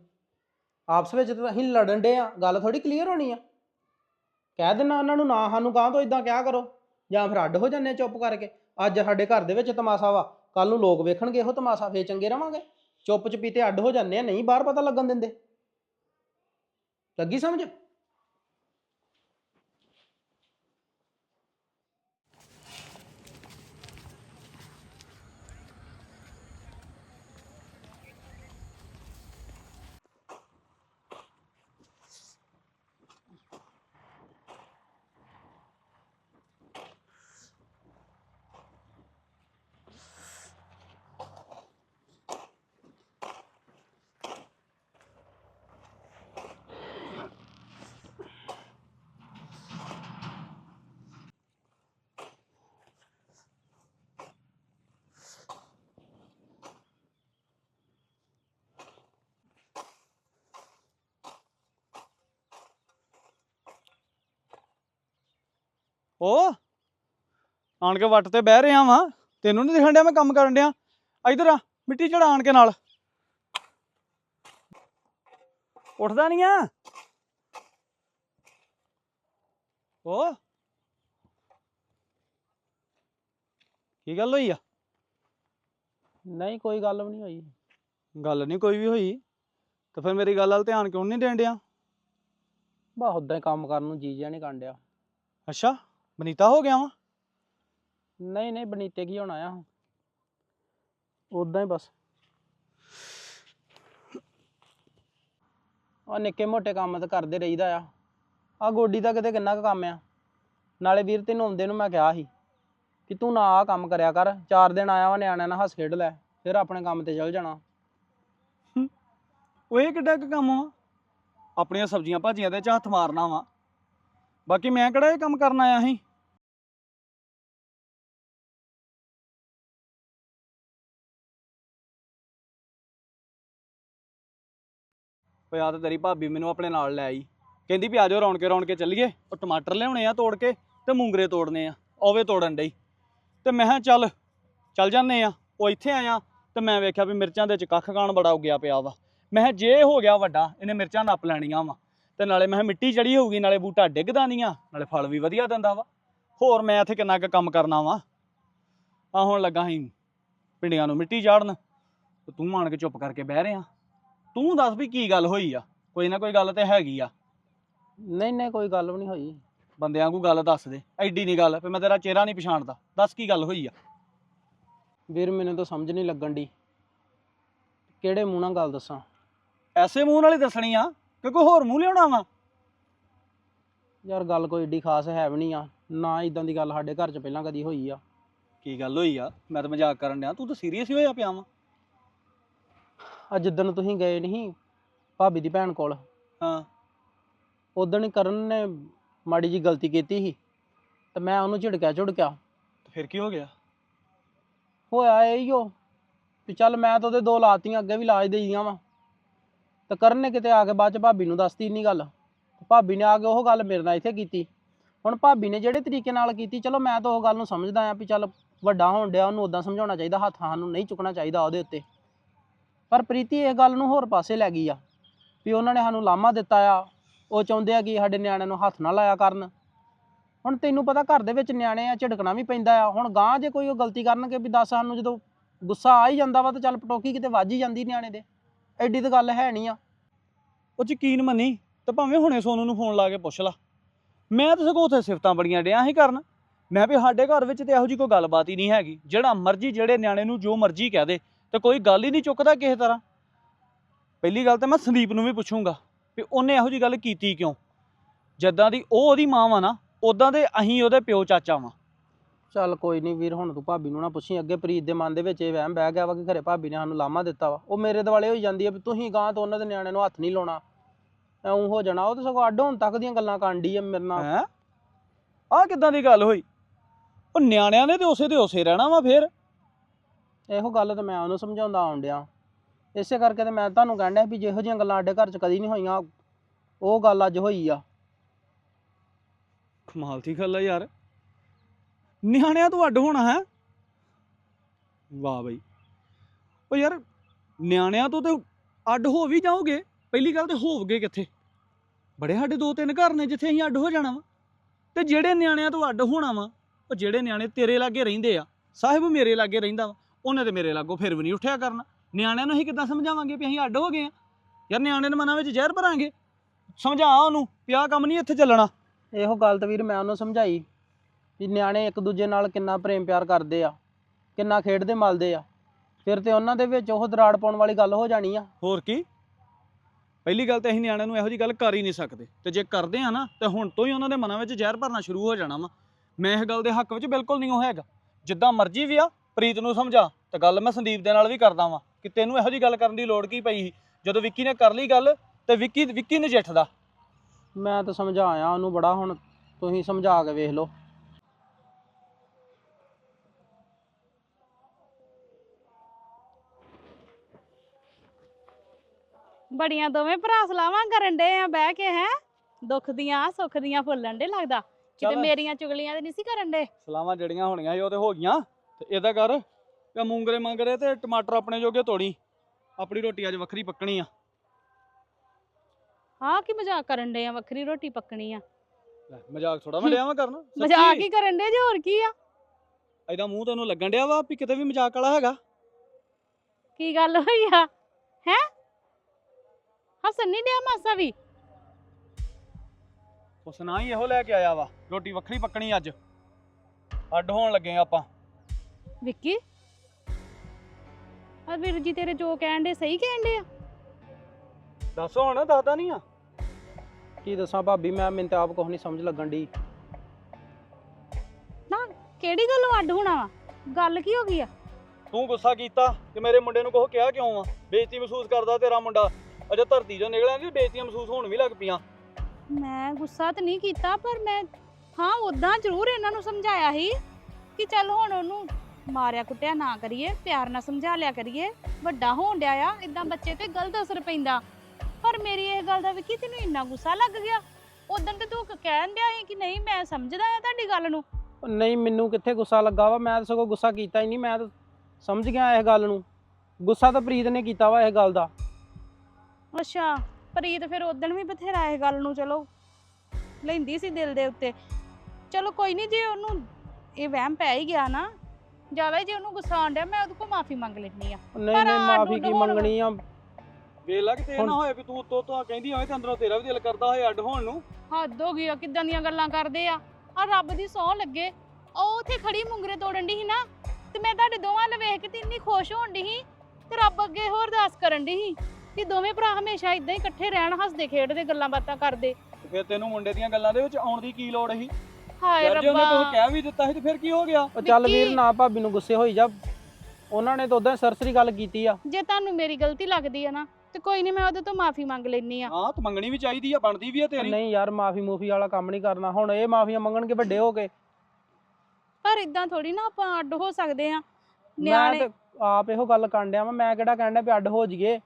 ਆਪਸ ਵਿੱਚ ਤਾਂ ਅਸੀਂ ਲੜਨ ਡੇ ਆ ਗੱਲ ਥੋੜੀ ਕਲੀਅਰ ਹੋਣੀ ਆ। ਕਹਿ ਦੇਣਾ ਉਹਨਾਂ ਨੂੰ ਨਾ ਸਾਨੂੰ ਕਹਾਂ ਤੋਂ ਇਦਾਂ ਕਿਹਾ ਕਰੋ ਜਾਂ ਫਿਰ ਅੱਡ ਹੋ ਜੰਨੇ ਚੁੱਪ ਕਰਕੇ। ਅੱਜ ਸਾਡੇ ਘਰ ਦੇ ਵਿੱਚ ਤਮਾਸ਼ਾ ਵਾ ਕੱਲ ਨੂੰ ਲੋਕ ਵੇਖਣਗੇ ਇਹੋ ਤਮਾਸ਼ਾ, ਫੇਰ ਚੰਗੇ ਰਵਾਂਗੇ। ਚੁੱਪ ਚਪੀਤੇ ਅੱਡ ਹੋ ਜਾਂਦੇ ਆ, ਨਹੀਂ ਬਾਹਰ ਪਤਾ ਲੱਗਣ ਦਿੰਦੇ। ਲੱਗੀ ਸਮਝ? ਉਹ ਆਣ ਕੇ ਵੱਟ ਤੇ ਬਹਿ ਰਿਹਾ ਵਾਂ। ਤੈਨੂੰ ਨਹੀਂ ਦਿਖਣ ਡਿਆ ਮੈਂ ਕੰਮ ਕਰਨ ਡਿਆ? ਇਧਰ ਆ ਮਿੱਟੀ ਚੜਾ ਆਣ ਕੇ ਨਾਲ। ਉੱਠਦਾ ਨਹੀਂ ਆ? ਉਹ ਕੀ ਗੱਲ ਹੋਈ ਆ? ਨਹੀਂ ਕੋਈ ਗੱਲ ਵੀ ਨਹੀਂ ਹੋਈ। ਗੱਲ ਨਹੀਂ ਕੋਈ ਵੀ ਹੋਈ ਤੇ ਫਿਰ ਮੇਰੀ ਗੱਲ ਵੱਲ ਧਿਆਨ ਕਿਉਂ ਨਹੀਂ ਦੇਣ ਡਿਆ? ਬਾ ਉਦਾਂ ਹੀ ਕੰਮ ਕਰਨ ਨੂੰ ਜੀ ਜਿਆ ਨਹੀਂ ਕਾਂਡਿਆ ਅੱਛਾ। ਬਨੀਤਾ ਹੋ ਗਿਆ ਵਾਂ? ਨਹੀਂ ਨਹੀਂ ਬਨੀਤੇ ਕੀ ਹੋਣਾ ਆ ਉਦਾਂ ਹੀ ਬਸ। ਆ ਨਿੱਕੇ ਮੋਟੇ ਕੰਮ ਤਾਂ ਕਰਦੇ ਰਹੀਦਾ ਆ। ਆ ਗੋਡੀ ਦਾ ਕਿਤੇ ਕਿੰਨਾ ਕੁ ਕੰਮ ਆ? ਨਾਲੇ ਵੀਰ ਤੈਨੂੰ ਆਉਂਦੇ ਨੂੰ ਮੈਂ ਕਿਹਾ ਸੀ ਕਿ ਤੂੰ ਨਾ ਆ ਕੰਮ ਕਰਿਆ ਕਰ। ਚਾਰ ਦਿਨ ਆਇਆ ਵਾ ਨਿਆਣਿਆਂ ਨਾਲ ਹੱਸ ਖੇਡ ਲੈ ਫਿਰ ਆਪਣੇ ਕੰਮ ਤੇ ਚਲ ਜਾਣਾ। ਉਹ ਇਹ ਕਿੱਡਾ ਕੁ ਕੰਮ ਆ? ਆਪਣੀਆਂ ਸਬਜ਼ੀਆਂ ਭਾਜੀਆਂ ਦੇ ਚ ਹੱਥ ਮਾਰਨਾ ਵਾ। ਬਾਕੀ ਮੈਂ ਕਿਹੜਾ ਇਹ ਕੰਮ ਕਰਨ ਆਇਆ ਸੀ? ਓਏ ਆ ਤਾਂ ਤੇਰੀ ਭਾਬੀ ਮੈਨੂੰ ਆਪਣੇ ਨਾਲ ਲੈ ਆਈ। ਕਹਿੰਦੀ ਵੀ ਆਜੋ ਰੌਣ ਕੇ ਰੌਣ ਕੇ ਚੱਲੀਏ। ਉਹ ਟਮਾਟਰ ਲਿਆਉਣੇ ਆ ਤੋੜ ਕੇ ਤੇ ਮੂੰਗਰੇ ਤੋੜਨੇ ਆ। ਓਵੇ ਤੋੜਨ ਡਈ। ਤੇ ਮੈਂ ਕਿਹਾ ਚੱਲ ਚੱਲ ਜਾਂਦੇ ਆ। ਉਹ ਇੱਥੇ ਆਇਆ ਤੇ ਮੈਂ ਵੇਖਿਆ ਵੀ ਮਿਰਚਾਂ ਦੇ ਚ ਕੱਖ ਕਾਣ ਬੜਾ ਉੱਗਿਆ ਪਿਆ ਵਾ। ਮੈਂ ਕਿਹਾ ਜੇ ਹੋ ਗਿਆ ਵੱਡਾ, ਇਹਨੇ ਮਿਰਚਾਂ ਨੱਪ ਲੈਣੀਆਂ ਵਾ। ਤੇ ਨਾਲੇ ਮੈਂ ਕਿਹਾ ਮਿੱਟੀ ਚੜੀ ਹੋਊਗੀ ਨਾਲੇ ਬੂਟਾ ਡਿੱਗਦਾ ਨਹੀਂ ਆ ਨਾਲੇ ਫਲ ਵੀ ਵਧੀਆ ਦਿੰਦਾ ਵਾ। ਹੋਰ ਮੈਂ ਇੱਥੇ ਕਿੰਨਾ ਕੁ ਕੰਮ ਕਰਨਾ ਵਾ। ਆ ਹੁਣ ਲੱਗਾ ਸੀ ਪਿੰਡੀਆਂ ਨੂੰ ਮਿੱਟੀ ਚਾੜਨ ਤੇ ਆਣ ਕੇ ਚੁੱਪ ਕਰਕੇ ਬਹਿ ਰਿਹਾ। ਤੂੰ ਦੱਸ ਵੀ ਕੀ ਗੱਲ ਹੋਈ ਆ? ਕੋਈ ਨਾ ਕੋਈ ਗੱਲ ਤੇ ਹੈਗੀ ਆ। ਨਹੀਂ ਨਹੀਂ ਕੋਈ ਗੱਲ ਵੀ ਨਹੀਂ ਹੋਈ। ਬੰਦਿਆਂ ਨੂੰ ਗੱਲ ਦੱਸ ਦੇ ਐਡੀ ਨਹੀਂ ਗੱਲ ਵੀ ਮੈਂ ਤੇਰਾ ਚਿਹਰਾ ਨਹੀਂ ਪਛਾਣਦਾ। ਦੱਸ ਕੀ ਗੱਲ ਹੋਈ ਆ? ਵੀਰ ਮੈਨੂੰ ਤਾਂ ਸਮਝ ਨਹੀਂ ਲੱਗਣ ਦੀ ਕਿਹੜੇ ਮੂੰਹ ਨਾਲ ਗੱਲ ਦੱਸਾਂ? ਐਸੇ ਮੂੰਹ ਨਾਲ ਹੀ ਦੱਸਣੀ ਆ। ਕਿ ਕੋਈ ਹੋਰ ਮੂੰਹ ਲਿਆਉਣਾ ਵਾ। ਯਾਰ ਗੱਲ ਕੋਈ ਏਡੀ ਖਾਸ ਹੈ ਵੀ ਨਹੀਂ ਆ ਨਾ ਇਦਾਂ ਦੀ ਗੱਲ ਸਾਡੇ ਘਰ 'ਚ ਪਹਿਲਾਂ ਕਦੀ ਹੋਈ ਆ। ਕੀ ਗੱਲ ਹੋਈ ਆ? ਮੈਂ ਤਾਂ ਮਜ਼ਾਕ ਕਰਨ ਡਿਆ ਤੂੰ ਤਾਂ ਸੀਰੀਅਸ ਹੀ ਹੋਇਆ ਪਿਆ ਵਾ। ਆ ਜਿੱਦਣ ਤੁਸੀਂ ਗਏ ਨਹੀਂ ਭਾਬੀ ਦੀ ਭੈਣ ਕੋਲ। ਹਾਂ। ਉਦਣ ਹੀ ਕਰਨ ਨੇ ਮਾੜੀ ਜੀ ਗਲਤੀ ਕੀਤੀ ਸੀ ਤੇ ਮੈਂ ਉਹਨੂੰ ਝਿੜਕਿਆ ਝੁੜਕਿਆ। ਤੇ ਫਿਰ ਕੀ ਹੋ ਗਿਆ? ਹੋਇਆ ਇਹ ਹੀ ਉਹ ਵੀ ਚੱਲ ਮੈਂ ਤਾਂ ਉਹਦੇ ਦੋ ਲਾਤੀਆਂ ਅੱਗੇ ਵੀ ਲਾਜ ਦੇਈਆਂ ਵਾ। ਤੇ ਕਰਨ ਨੇ ਕਿਤੇ ਆ ਕੇ ਬਾਅਦ ਚ ਭਾਬੀ ਨੂੰ ਦੱਸਤੀ ਇੰਨੀ ਗੱਲ। ਭਾਬੀ ਨੇ ਆ ਕੇ ਉਹ ਗੱਲ ਮੇਰੇ ਨਾਲ ਇੱਥੇ ਕੀਤੀ। ਹੁਣ ਭਾਬੀ ਨੇ ਜਿਹੜੇ ਤਰੀਕੇ ਨਾਲ ਕੀਤੀ, ਚਲੋ ਮੈਂ ਤਾਂ ਉਹ ਗੱਲ ਨੂੰ ਸਮਝਦਾ ਆ ਵੀ ਚੱਲ ਵੱਡਾ ਹੋਣ ਡਿਆ, ਉਹਨੂੰ ਉਦਾਂ ਸਮਝਾਉਣਾ ਚਾਹੀਦਾ, ਹੱਥ ਸਾਨੂੰ ਨਹੀਂ ਚੁੱਕਣਾ ਚਾਹੀਦਾ ਉਹਦੇ ਉੱਤੇ। ਪਰ ਪ੍ਰੀਤੀ ਇਹ ਗੱਲ ਨੂੰ ਹੋਰ ਪਾਸੇ ਲੈ ਗਈ ਆ ਵੀ ਉਹਨਾਂ ਨੇ ਸਾਨੂੰ ਲਾਮਾ ਦਿੱਤਾ ਆ। ਉਹ ਚਾਹੁੰਦੇ ਆ ਕਿ ਸਾਡੇ ਨਿਆਣਿਆਂ ਨੂੰ ਹੱਥ ਨਾ ਲਾਇਆ ਕਰਨ। ਹੁਣ ਤੈਨੂੰ ਪਤਾ ਘਰ ਦੇ ਵਿੱਚ ਨਿਆਣੇ ਆ, ਝਿੜਕਣਾ ਵੀ ਪੈਂਦਾ ਆ। ਹੁਣ ਗਾਂ ਜੇ ਕੋਈ ਉਹ ਗਲਤੀ ਕਰਨਗੇ ਵੀ ਦੱਸ ਸਾਨੂੰ ਜਦੋਂ ਗੁੱਸਾ ਆ ਹੀ ਜਾਂਦਾ ਵਾ ਤਾਂ ਚੱਲ ਪਟੋਕੀ ਕਿਤੇ ਵੱਜ ਹੀ ਜਾਂਦੀ ਨਿਆਣੇ ਦੇ। ਐਡੀ ਤਾਂ ਗੱਲ ਹੈ ਨਹੀਂ ਆ। ਉਹ ਯਕੀਨ ਮੰਨੀ ਤੇ ਭਾਵੇਂ ਹੁਣੇ ਸੋਨੂੰ ਨੂੰ ਫੋਨ ਲਾ ਕੇ ਪੁੱਛ ਲਾ। ਮੈਂ ਤਾਂ ਸਗੋਂ ਉੱਥੇ ਸਿਫਤਾਂ ਬੜੀਆਂ ਡਿਆਂ ਹੀ ਕਰਨ। ਮੈਂ ਵੀ ਸਾਡੇ ਘਰ ਵਿੱਚ ਤੇ ਇਹੋ ਜੀ ਕੋਈ ਗੱਲਬਾਤ ਹੀ ਨਹੀਂ ਹੈਗੀ। ਜਿਹੜਾ ਮਰਜ਼ੀ ਜਿਹੜੇ ਨਿਆਣੇ ਨੂੰ ਜੋ ਮਰਜ਼ੀ ਕਹਿ ਦੇ ਤੇ ਕੋਈ ਗੱਲ ਹੀ ਨਹੀਂ ਚੁੱਕਦਾ ਕਿਸੇ ਤਰ੍ਹਾਂ। ਪਹਿਲੀ ਗੱਲ ਤਾਂ ਮੈਂ ਸੰਦੀਪ ਨੂੰ ਵੀ ਪੁੱਛੂੰਗਾ ਵੀ ਉਹਨੇ ਇਹੋ ਜੀ ਗੱਲ ਕੀਤੀ ਕਿਉਂ? ਜਿੱਦਾਂ ਦੀ ਉਹ ਉਹਦੀ ਮਾਂ ਵਾ ਨਾ ਉਦਾਂ ਦੇ ਅਸੀਂ ਉਹਦੇ ਪਿਓ ਚਾਚਾ ਵਾਂ। ਚੱਲ ਕੋਈ ਨਹੀਂ ਵੀਰ ਹੁਣ ਤੂੰ ਭਾਬੀ ਨੂੰ ਨਾ ਪੁੱਛੀ ਅੱਗੇ ਪ੍ਰੀਤ ਦੇ ਮਨ ਦੇ ਵਿੱਚ ਇਹ ਵਹਿਮ ਬਹਿ ਗਿਆ ਵਾ ਕਿ ਘਰੇ ਭਾਬੀ ਨੇ ਸਾਨੂੰ ਲਾਮਾ ਦਿੱਤਾ ਵਾ। ਉਹ ਮੇਰੇ ਦੁਆਲੇ ਹੋਈ ਜਾਂਦੀ ਆ ਵੀ ਤੁਸੀਂ ਗਾਂ ਤੋਂ ਉਹਨਾਂ ਦੇ ਨਿਆਣਿਆਂ ਨੂੰ ਹੱਥ ਨਹੀਂ ਲਾਉਣਾ। ਐਉਂ ਹੋ ਜਾਣਾ ਉਹ ਤਾਂ ਸਗੋਂ ਅੱਡ ਹੋਣ ਤੱਕ ਦੀਆਂ ਗੱਲਾਂ ਕਾਂਡੀ ਆ ਮੇਰੇ ਨਾਲ। ਹੈ? ਆਹ ਕਿੱਦਾਂ ਦੀ ਗੱਲ ਹੋਈ? ਉਹ ਨਿਆਣਿਆਂ ਨੇ ਤੇ ਉਸੇ ਦੇ ਉਸੇ ਰਹਿਣਾ ਵਾ ਫੇਰ? ਇਹੋ ਗੱਲ ਤਾਂ ਮੈਂ ਉਹਨੂੰ ਸਮਝਾਉਂਦਾ ਆਉਣ ਡਿਆ। ਇਸੇ ਕਰਕੇ ਤੇ ਮੈਂ ਤੁਹਾਨੂੰ ਕਹਿਣ ਡਿਆ ਵੀ ਜਿਹੋ ਜਿਹੀਆਂ ਗੱਲਾਂ ਸਾਡੇ ਘਰ 'ਚ ਕਦੀ ਨਹੀਂ ਹੋਈਆਂ ਉਹ ਗੱਲ ਅੱਜ ਹੋਈ ਆ। ਕਮਾਲ ਦੀ ਗੱਲ ਆ ਯਾਰ। ਨਿਆਣਿਆਂ ਤੋਂ ਅੱਡ ਹੋਣਾ ਹੈ। ਵਾਹ ਬਈ। ਉਹ ਯਾਰ ਨਿਆਣਿਆਂ ਤੋਂ ਤੇ ਅੱਡ ਹੋ ਵੀ ਜਾਓਗੇ। ਪਹਿਲੀ ਗੱਲ ਤੇ ਹੋਵਗੇ ਕਿੱਥੇ? ਬੜੇ ਸਾਡੇ ਦੋ ਤਿੰਨ ਘਰ ਨੇ ਜਿੱਥੇ ਅਸੀਂ ਅੱਡ ਹੋ ਜਾਣਾ ਵਾ। ਤੇ ਜਿਹੜੇ ਨਿਆਣਿਆਂ ਤੋਂ ਅੱਡ ਹੋਣਾ ਵਾ, ਉਹ ਜਿਹੜੇ ਨਿਆਣੇ ਤੇਰੇ ਲਾਗੇ ਰਹਿੰਦੇ ਆ, ਸਾਹਿਬ ਮੇਰੇ ਲਾਗੇ ਰਹਿੰਦਾ ਵਾ, ਉਹਨੇ ਤੇ ਮੇਰੇ ਲਾਗੋਂ ਫਿਰ ਵੀ ਨਹੀਂ ਉੱਠਿਆ ਕਰਨਾ। ਨਿਆਣਿਆਂ ਨੂੰ ਅਸੀਂ ਕਿੱਦਾਂ ਸਮਝਾਵਾਂਗੇ ਵੀ ਅਸੀਂ ਅੱਡ ਹੋ ਗਏ ਆ? ਯਾਰ ਨਿਆਣੇ ਦੇ ਮਨਾਂ ਵਿੱਚ ਜ਼ਹਿਰ ਭਰਾਂਗੇ। ਸਮਝਾ ਉਹਨੂੰ ਵੀ ਆਹ ਕੰਮ ਨਹੀਂ ਇੱਥੇ ਚੱਲਣਾ। ਇਹੋ ਗੱਲ ਤਾਂ ਵੀਰ ਮੈਂ ਉਹਨੂੰ ਸਮਝਾਈ। ਵੀ ਨਿਆਣੇ ਇੱਕ ਦੂਜੇ ਨਾਲ ਕਿੰਨਾ ਪ੍ਰੇਮ ਪਿਆਰ ਕਰਦੇ ਆ ਕਿੰਨਾ ਖੇਡਦੇ ਮਲਦੇ ਆ। ਫਿਰ ਤੇ ਉਹਨਾਂ ਦੇ ਵਿੱਚ ਉਹ ਦਰਾੜ ਪਾਉਣ ਵਾਲੀ ਗੱਲ ਹੋ ਜਾਣੀ ਆ। ਹੋਰ ਕੀ? ਪਹਿਲੀ ਗੱਲ ਤਾਂ ਅਸੀਂ ਨਿਆਣਿਆਂ ਨੂੰ ਇਹੋ ਜੀ ਗੱਲ ਕਰ ਹੀ ਨਹੀਂ ਸਕਦੇ। ਤੇ ਜੇ ਕਰਦੇ ਆ ਨਾ ਤੇ ਹੁਣ ਤੋਂ ਹੀ ਉਹਨਾਂ ਦੇ ਮਨਾਂ ਵਿੱਚ ਜ਼ਹਿਰ ਭਰਨਾ ਸ਼ੁਰੂ ਹੋ ਜਾਣਾ ਵਾ। ਮੈਂ ਇਹ ਗੱਲ ਦੇ ਹੱਕ ਵਿੱਚ ਬਿਲਕੁਲ ਨਹੀਂ ਉਹ ਹੈਗਾ। ਜਿੱਦਾਂ ਮਰਜ਼ੀ ਵੀ ਆ ਪ੍ਰੀਤ ਨੂੰ ਸਮਝਾ ਤੇ ਗੱਲ ਮੈਂ ਸੰਦੀਪ ਦੇ ਨਾਲ ਵੀ ਕਰਦਾ ਵਾਂ ਕਿ ਤੈਨੂੰ ਇਹੋ ਜੀ ਗੱਲ ਕਰਨ ਦੀ ਲੋੜ ਕੀ ਪਈ ਸੀ? ਜਦੋਂ ਵਿੱਕੀ ਨੇ ਕਰ ਲਈ ਗੱਲ ਤੇ ਵਿੱਕੀ ਵਿੱਕੀ ਨਜਿੱਠਦਾ। ਮੈਂ ਤਾਂ ਸਮਝਾਇਆ ਉਹਨੂੰ ਬੜਾ ਹੁਣ ਤੁਸੀਂ ਸਮਝਾ ਕੇ ਵੇਖ ਲਓ। ਬੜੀਆਂ ਦੋਵੇਂ ਭਰਾ ਸਲਾਵਾਂ ਕਰਨ ਡੇ ਆ ਬਹਿ ਕੇ ਹੈ। ਦੁੱਖ ਦੀਆਂ ਸੁੱਖ ਦੀਆਂ ਫੁੱਲਣ ਡੇ ਲੱਗਦਾ। ਕਿਤੇ ਚੱਲ। ਮੇਰੀਆਂ ਚੁਗਲੀਆਂ ਤੇ ਨਹੀਂ ਸੀ ਕਰਨ ਡੇ ਸਲਾਵਾਂ ਜੜੀਆਂ ਹੋਣੀਆਂ ਸੀ ਉਹ ਤੇ ਹੋ ਗਈਆਂ। ਤੇ ਇਹਦਾ ਕਰ ਕਿ ਮੂੰਗਰੇ ਮੰਗਰੇ ਤੇ ਟਮਾਟਰ ਆਪਣੇ ਜੋਗੇ ਤੋੜੀ। ਆਪਣੀ ਰੋਟੀ ਅੱਜ ਵੱਖਰੀ ਪੱਕਣੀ ਆ। ਆਹ ਕੀ ਮਜ਼ਾਕ ਕਰਨ ਡੇ ਆ ਵੱਖਰੀ ਰੋਟੀ ਪੱਕਣੀ ਆ। ਲੈ, ਮਜ਼ਾਕ ਥੋੜਾ ਮੈਂ ਡਿਆ ਵਾਂ ਕਰਨ ਮਜ਼ਾਕ ਹੀ ਕਰਨ ਡੇ ਜੇ ਹੋਰ ਕੀ ਆ? ਇਹਦਾ ਮੂੰਹ ਤੈਨੂੰ ਲੱਗਣ ਡਿਆ ਵਾ ਵੀ ਕਿਤੇ ਵੀ ਮਜ਼ਾਕ ਵਾਲਾ ਹੈਗਾ। ਕੀ ਗੱਲ ਹੋਈ ਆ? ਹੈ? ਹਸਨ ਨਹੀਂ ਡਿਆ ਮਾਸਾ ਵੀ? ਉਸ ਨਾ ਹੀ ਇਹੋ ਲੈ ਕੇ ਆਇਆ ਵਾ ਰੋਟੀ ਵੱਖਰੀ ਪੱਕਣੀ ਅੱਜ। ਅੱਡ ਹੋਣ ਲੱਗੇ ਆਪਾਂ। ਵਿੱਕੀ? ਆ ਵੀਰ ਜੀ ਤੇਰੇ ਜੋ ਕਹਿਣ ਡੇ ਸਹੀ ਕਹਿਣ ਡੇ ਆ? ਦੱਸ ਹੁਣ ਦੱਸਦਾ ਨਹੀਂ ਆ। ਕੀ ਦੱਸਾਂ ਭਾਬੀ ਮੈਂ ਮੈਨੂੰ ਤਾਂ ਆਪ ਕੁਛ ਨਹੀਂ ਸਮਝ ਲੱਗਣ ਦੀ ਨਾ ਕਿਹੜੀ ਗੱਲੋਂ ਅੱਡ ਹੋਣਾ ਵਾ? ਗੱਲ ਕੀ ਹੋ ਗਈ ਆ? ਤੂੰ ਗੁੱਸਾ ਕੀਤਾ ਕਿ ਮੇਰੇ ਮੁੰਡੇ ਨੂੰ ਕੁਛ ਕਿਹਾ ਕਿਉਂ ਆ? ਬੇਇੱਜ਼ਤੀ ਮਹਿਸੂਸ ਕਰਦਾ ਤੇਰਾ ਮੁੰਡਾ। ਅਜੇ ਧਰਤੀ ਚੋਂ ਨਿਕਲਿਆ ਨਹੀਂ ਬੇਇੱਜ਼ਤੀਆਂ ਮਹਿਸੂਸ ਹੋਣ ਵੀ ਲੱਗ ਪਈਆਂ। ਮੈਂ ਗੁੱਸਾ ਤਾਂ ਨਹੀਂ ਕੀਤਾ ਪਰ ਮੈਂ ਹਾਂ ਉਦਾਂ ਜ਼ਰੂਰ ਇਹਨਾਂ ਨੂੰ ਸਮਝਾਇਆ ਸੀ ਕਿ ਚੱਲ ਹੁਣ ਉਹਨੂੰ ਮਾਰਿਆ ਕੁੱਟਿਆ ਨਾ ਕਰੀਏ ਪਿਆਰ ਨਾਲ ਸਮਝਾ ਲਿਆ ਕਰੀਏ ਵੱਡਾ ਹੋਣ ਡਿਆ ਆ ਇਦਾਂ ਬੱਚੇ ਤੇ ਗਲਤ ਅਸਰ ਪੈਂਦਾ। ਪਰ ਮੇਰੀ ਇਹ ਗੱਲ ਦਾ ਵਿੱਕੀ ਤੈਨੂੰ ਇੰਨਾ ਗੁੱਸਾ ਲੱਗ ਗਿਆ? ਉਦੋਂ ਤੇ ਤੂੰ ਕਹਿਣ ਡਿਆ ਸੀ ਕਿ ਨਹੀਂ ਮੈਂ ਸਮਝਦਾ ਆ ਤੁਹਾਡੀ ਗੱਲ ਨੂੰ। ਉਹ ਨਹੀਂ ਮੈਨੂੰ ਕਿੱਥੇ ਗੁੱਸਾ ਲੱਗਾ ਵਾ? ਮੈਂ ਤਾਂ ਸਗੋਂ ਗੁੱਸਾ ਕੀਤਾ ਹੀ ਨਹੀਂ ਮੈਂ ਤਾਂ ਸਮਝ ਗਿਆ ਇਸ ਗੱਲ ਨੂੰ। ਗੁੱਸਾ ਤਾਂ ਪ੍ਰੀਤ ਨੇ ਕੀਤਾ ਵਾ ਇਸ ਗੱਲ ਦਾ। ਅੱਛਾ ਪ੍ਰੀਤ ਫਿਰ ਉਦੋਂ ਵੀ ਬਥੇਰਾ ਇਹ ਗੱਲ ਨੂੰ ਚਲੋ ਲੈਂਦੀ ਸੀ ਦਿਲ ਦੇ ਉੱਤੇ। ਚਲੋ ਕੋਈ ਨਹੀਂ ਜੇ ਉਹਨੂੰ ਇਹ ਵਹਿਮ ਪੈ ਹੀ ਗਿਆ ਨਾ ਹੀ ਜੇ ਉਹਨੂੰ ਗੁੱਸਾ ਆਉਂਦਿਆ ਮੈਂ ਉਹਦੇ ਕੋਲ ਮਾਫੀ ਮੰਗ ਲੈਣੀ ਆ ਨਹੀਂ ਪਰ ਨਹੀਂ ਮਾਫੀ ਕੀ ਮੰਗਣੀ ਆ? ਵੇਖ ਲੱਗ ਤੇ ਇਹ ਹੁਣ- ਨਾ ਹੋਏ ਵੀ ਤੂੰ ਉੱਤੋਂ ਤੋਂ ਕਹਿੰਦੀ ਹੋਵੇ ਤੇ ਅੰਦਰੋਂ ਤੇਰਾ ਵੀ ਦਿਲ ਕਰਦਾ ਹੋਏ ਅੱਡ ਹੋਣ ਨੂੰ। ਹੱਦ ਹੋ ਗਈ ਆ ਕਿੱਦਾਂ ਦੀਆਂ ਗੱਲਾਂ ਕਰਦੇ ਆ। ਆ ਰੱਬ ਦੀ ਸਹੁੰ ਲੱਗੇ। ਉਹ ਉੱਥੇ ਖੜੀ ਮੁੰਗਰੇ ਤੋੜਨ ਦੀ ਸੀ ਨਾ ਤੇ ਮੈਂ ਤੁਹਾਡੇ ਦੋਵਾਂ ਨੂੰ ਵੇਖ ਕੇ ਤੇ ਇੰਨੀ ਖੁਸ਼ ਹੋਣ ਦੀ ਸੀ ਤੇ ਰੱਬ ਅੱਗੇ ਹੋਰ ਅਰਦਾਸ ਕਰਨ ਦੀ ਸੀ। ਕਿ ਦੋਵੇਂ ਭਰਾ ਹਮੇਸ਼ਾ ਇਦਾਂ ਹੀ ਇਕੱਠੇ ਰਹਿਣ ਹੱਸਦੇ ਖੇਡਦੇ ਗੱਲਾਂ ਬਾਤਾਂ ਕਰਦੇ। ਤੇ ਫਿਰ ਤੈਨੂੰ ਮੁੰਡੇ ਦੀਆਂ ਗੱਲਾਂ ਦੇ ਵਿੱਚ ਆਉਣ ਦੀ ਕੀ ਲੋੜ ਸੀ? ਹਾਏ ਯਾਰ ਜੇ ਉਹਨੇ ਰੱਬਾ। ਕਹਿ ਵੀ ਦਿੱਤਾ ਸੀ ਤੇ ਫਿਰ ਕੀ ਹੋ ਗਿਆ? ਉਹ ਚੱਲ ਵੀਰ। ਨਾ ਭਾਬੀ ਨੂੰ ਗੁੱਸੇ ਹੋਈ ਜਾ। ਉਹਨਾਂ ਨੇ ਤਾਂ ਉਦਾਂ ਸਰਸਰੀ ਗੱਲ ਕੀਤੀ ਆ। ਜੇ ਤੁਹਾਨੂੰ ਮੇਰੀ ਗਲਤੀ ਲੱਗਦੀ ਹੈ ਨਾ ਤੇ ਕੋਈ ਨਹੀਂ ਮੈਂ ਉਹਦੇ ਤੋਂ ਮਾਫੀ ਮੰਗ ਲੈਣੀ ਆ। ਹਾਂ ਤੇ ਮੰਗਣੀ ਵੀ ਚਾਹੀਦੀ ਆ ਬਣਦੀ ਵੀ ਆ ਤੇਰੀ। ਨਹੀਂ ਯਾਰ ਮਾਫੀ ਮੂਫੀ ਵਾਲਾ ਕੰਮ ਨਹੀਂ ਕਰਨਾ। ਹੁਣ ਇਹ ਮਾਫੀਆਂ ਮੰਗਣਗੇ ਵੱਡੇ ਹੋ ਕੇ। ਪਰ ਇਦਾਂ ਥੋੜੀ ਨਾ ਆਪਾਂ ਅੱਡ ਹੋ ਸਕਦੇ ਆ। ਮੈਂ ਨਿਆਣੇ। ਤੇ ਆਪ ਇਹੋ ਗੱਲ ਕਰਨ ਡਿਆ ਵਾਂ ਮੈਂ ਕਿਹੜਾ ਕਹਿਣ ਡਿਆ ਵੀ ਅੱਡ ਹੋ ਜਾਈਏ।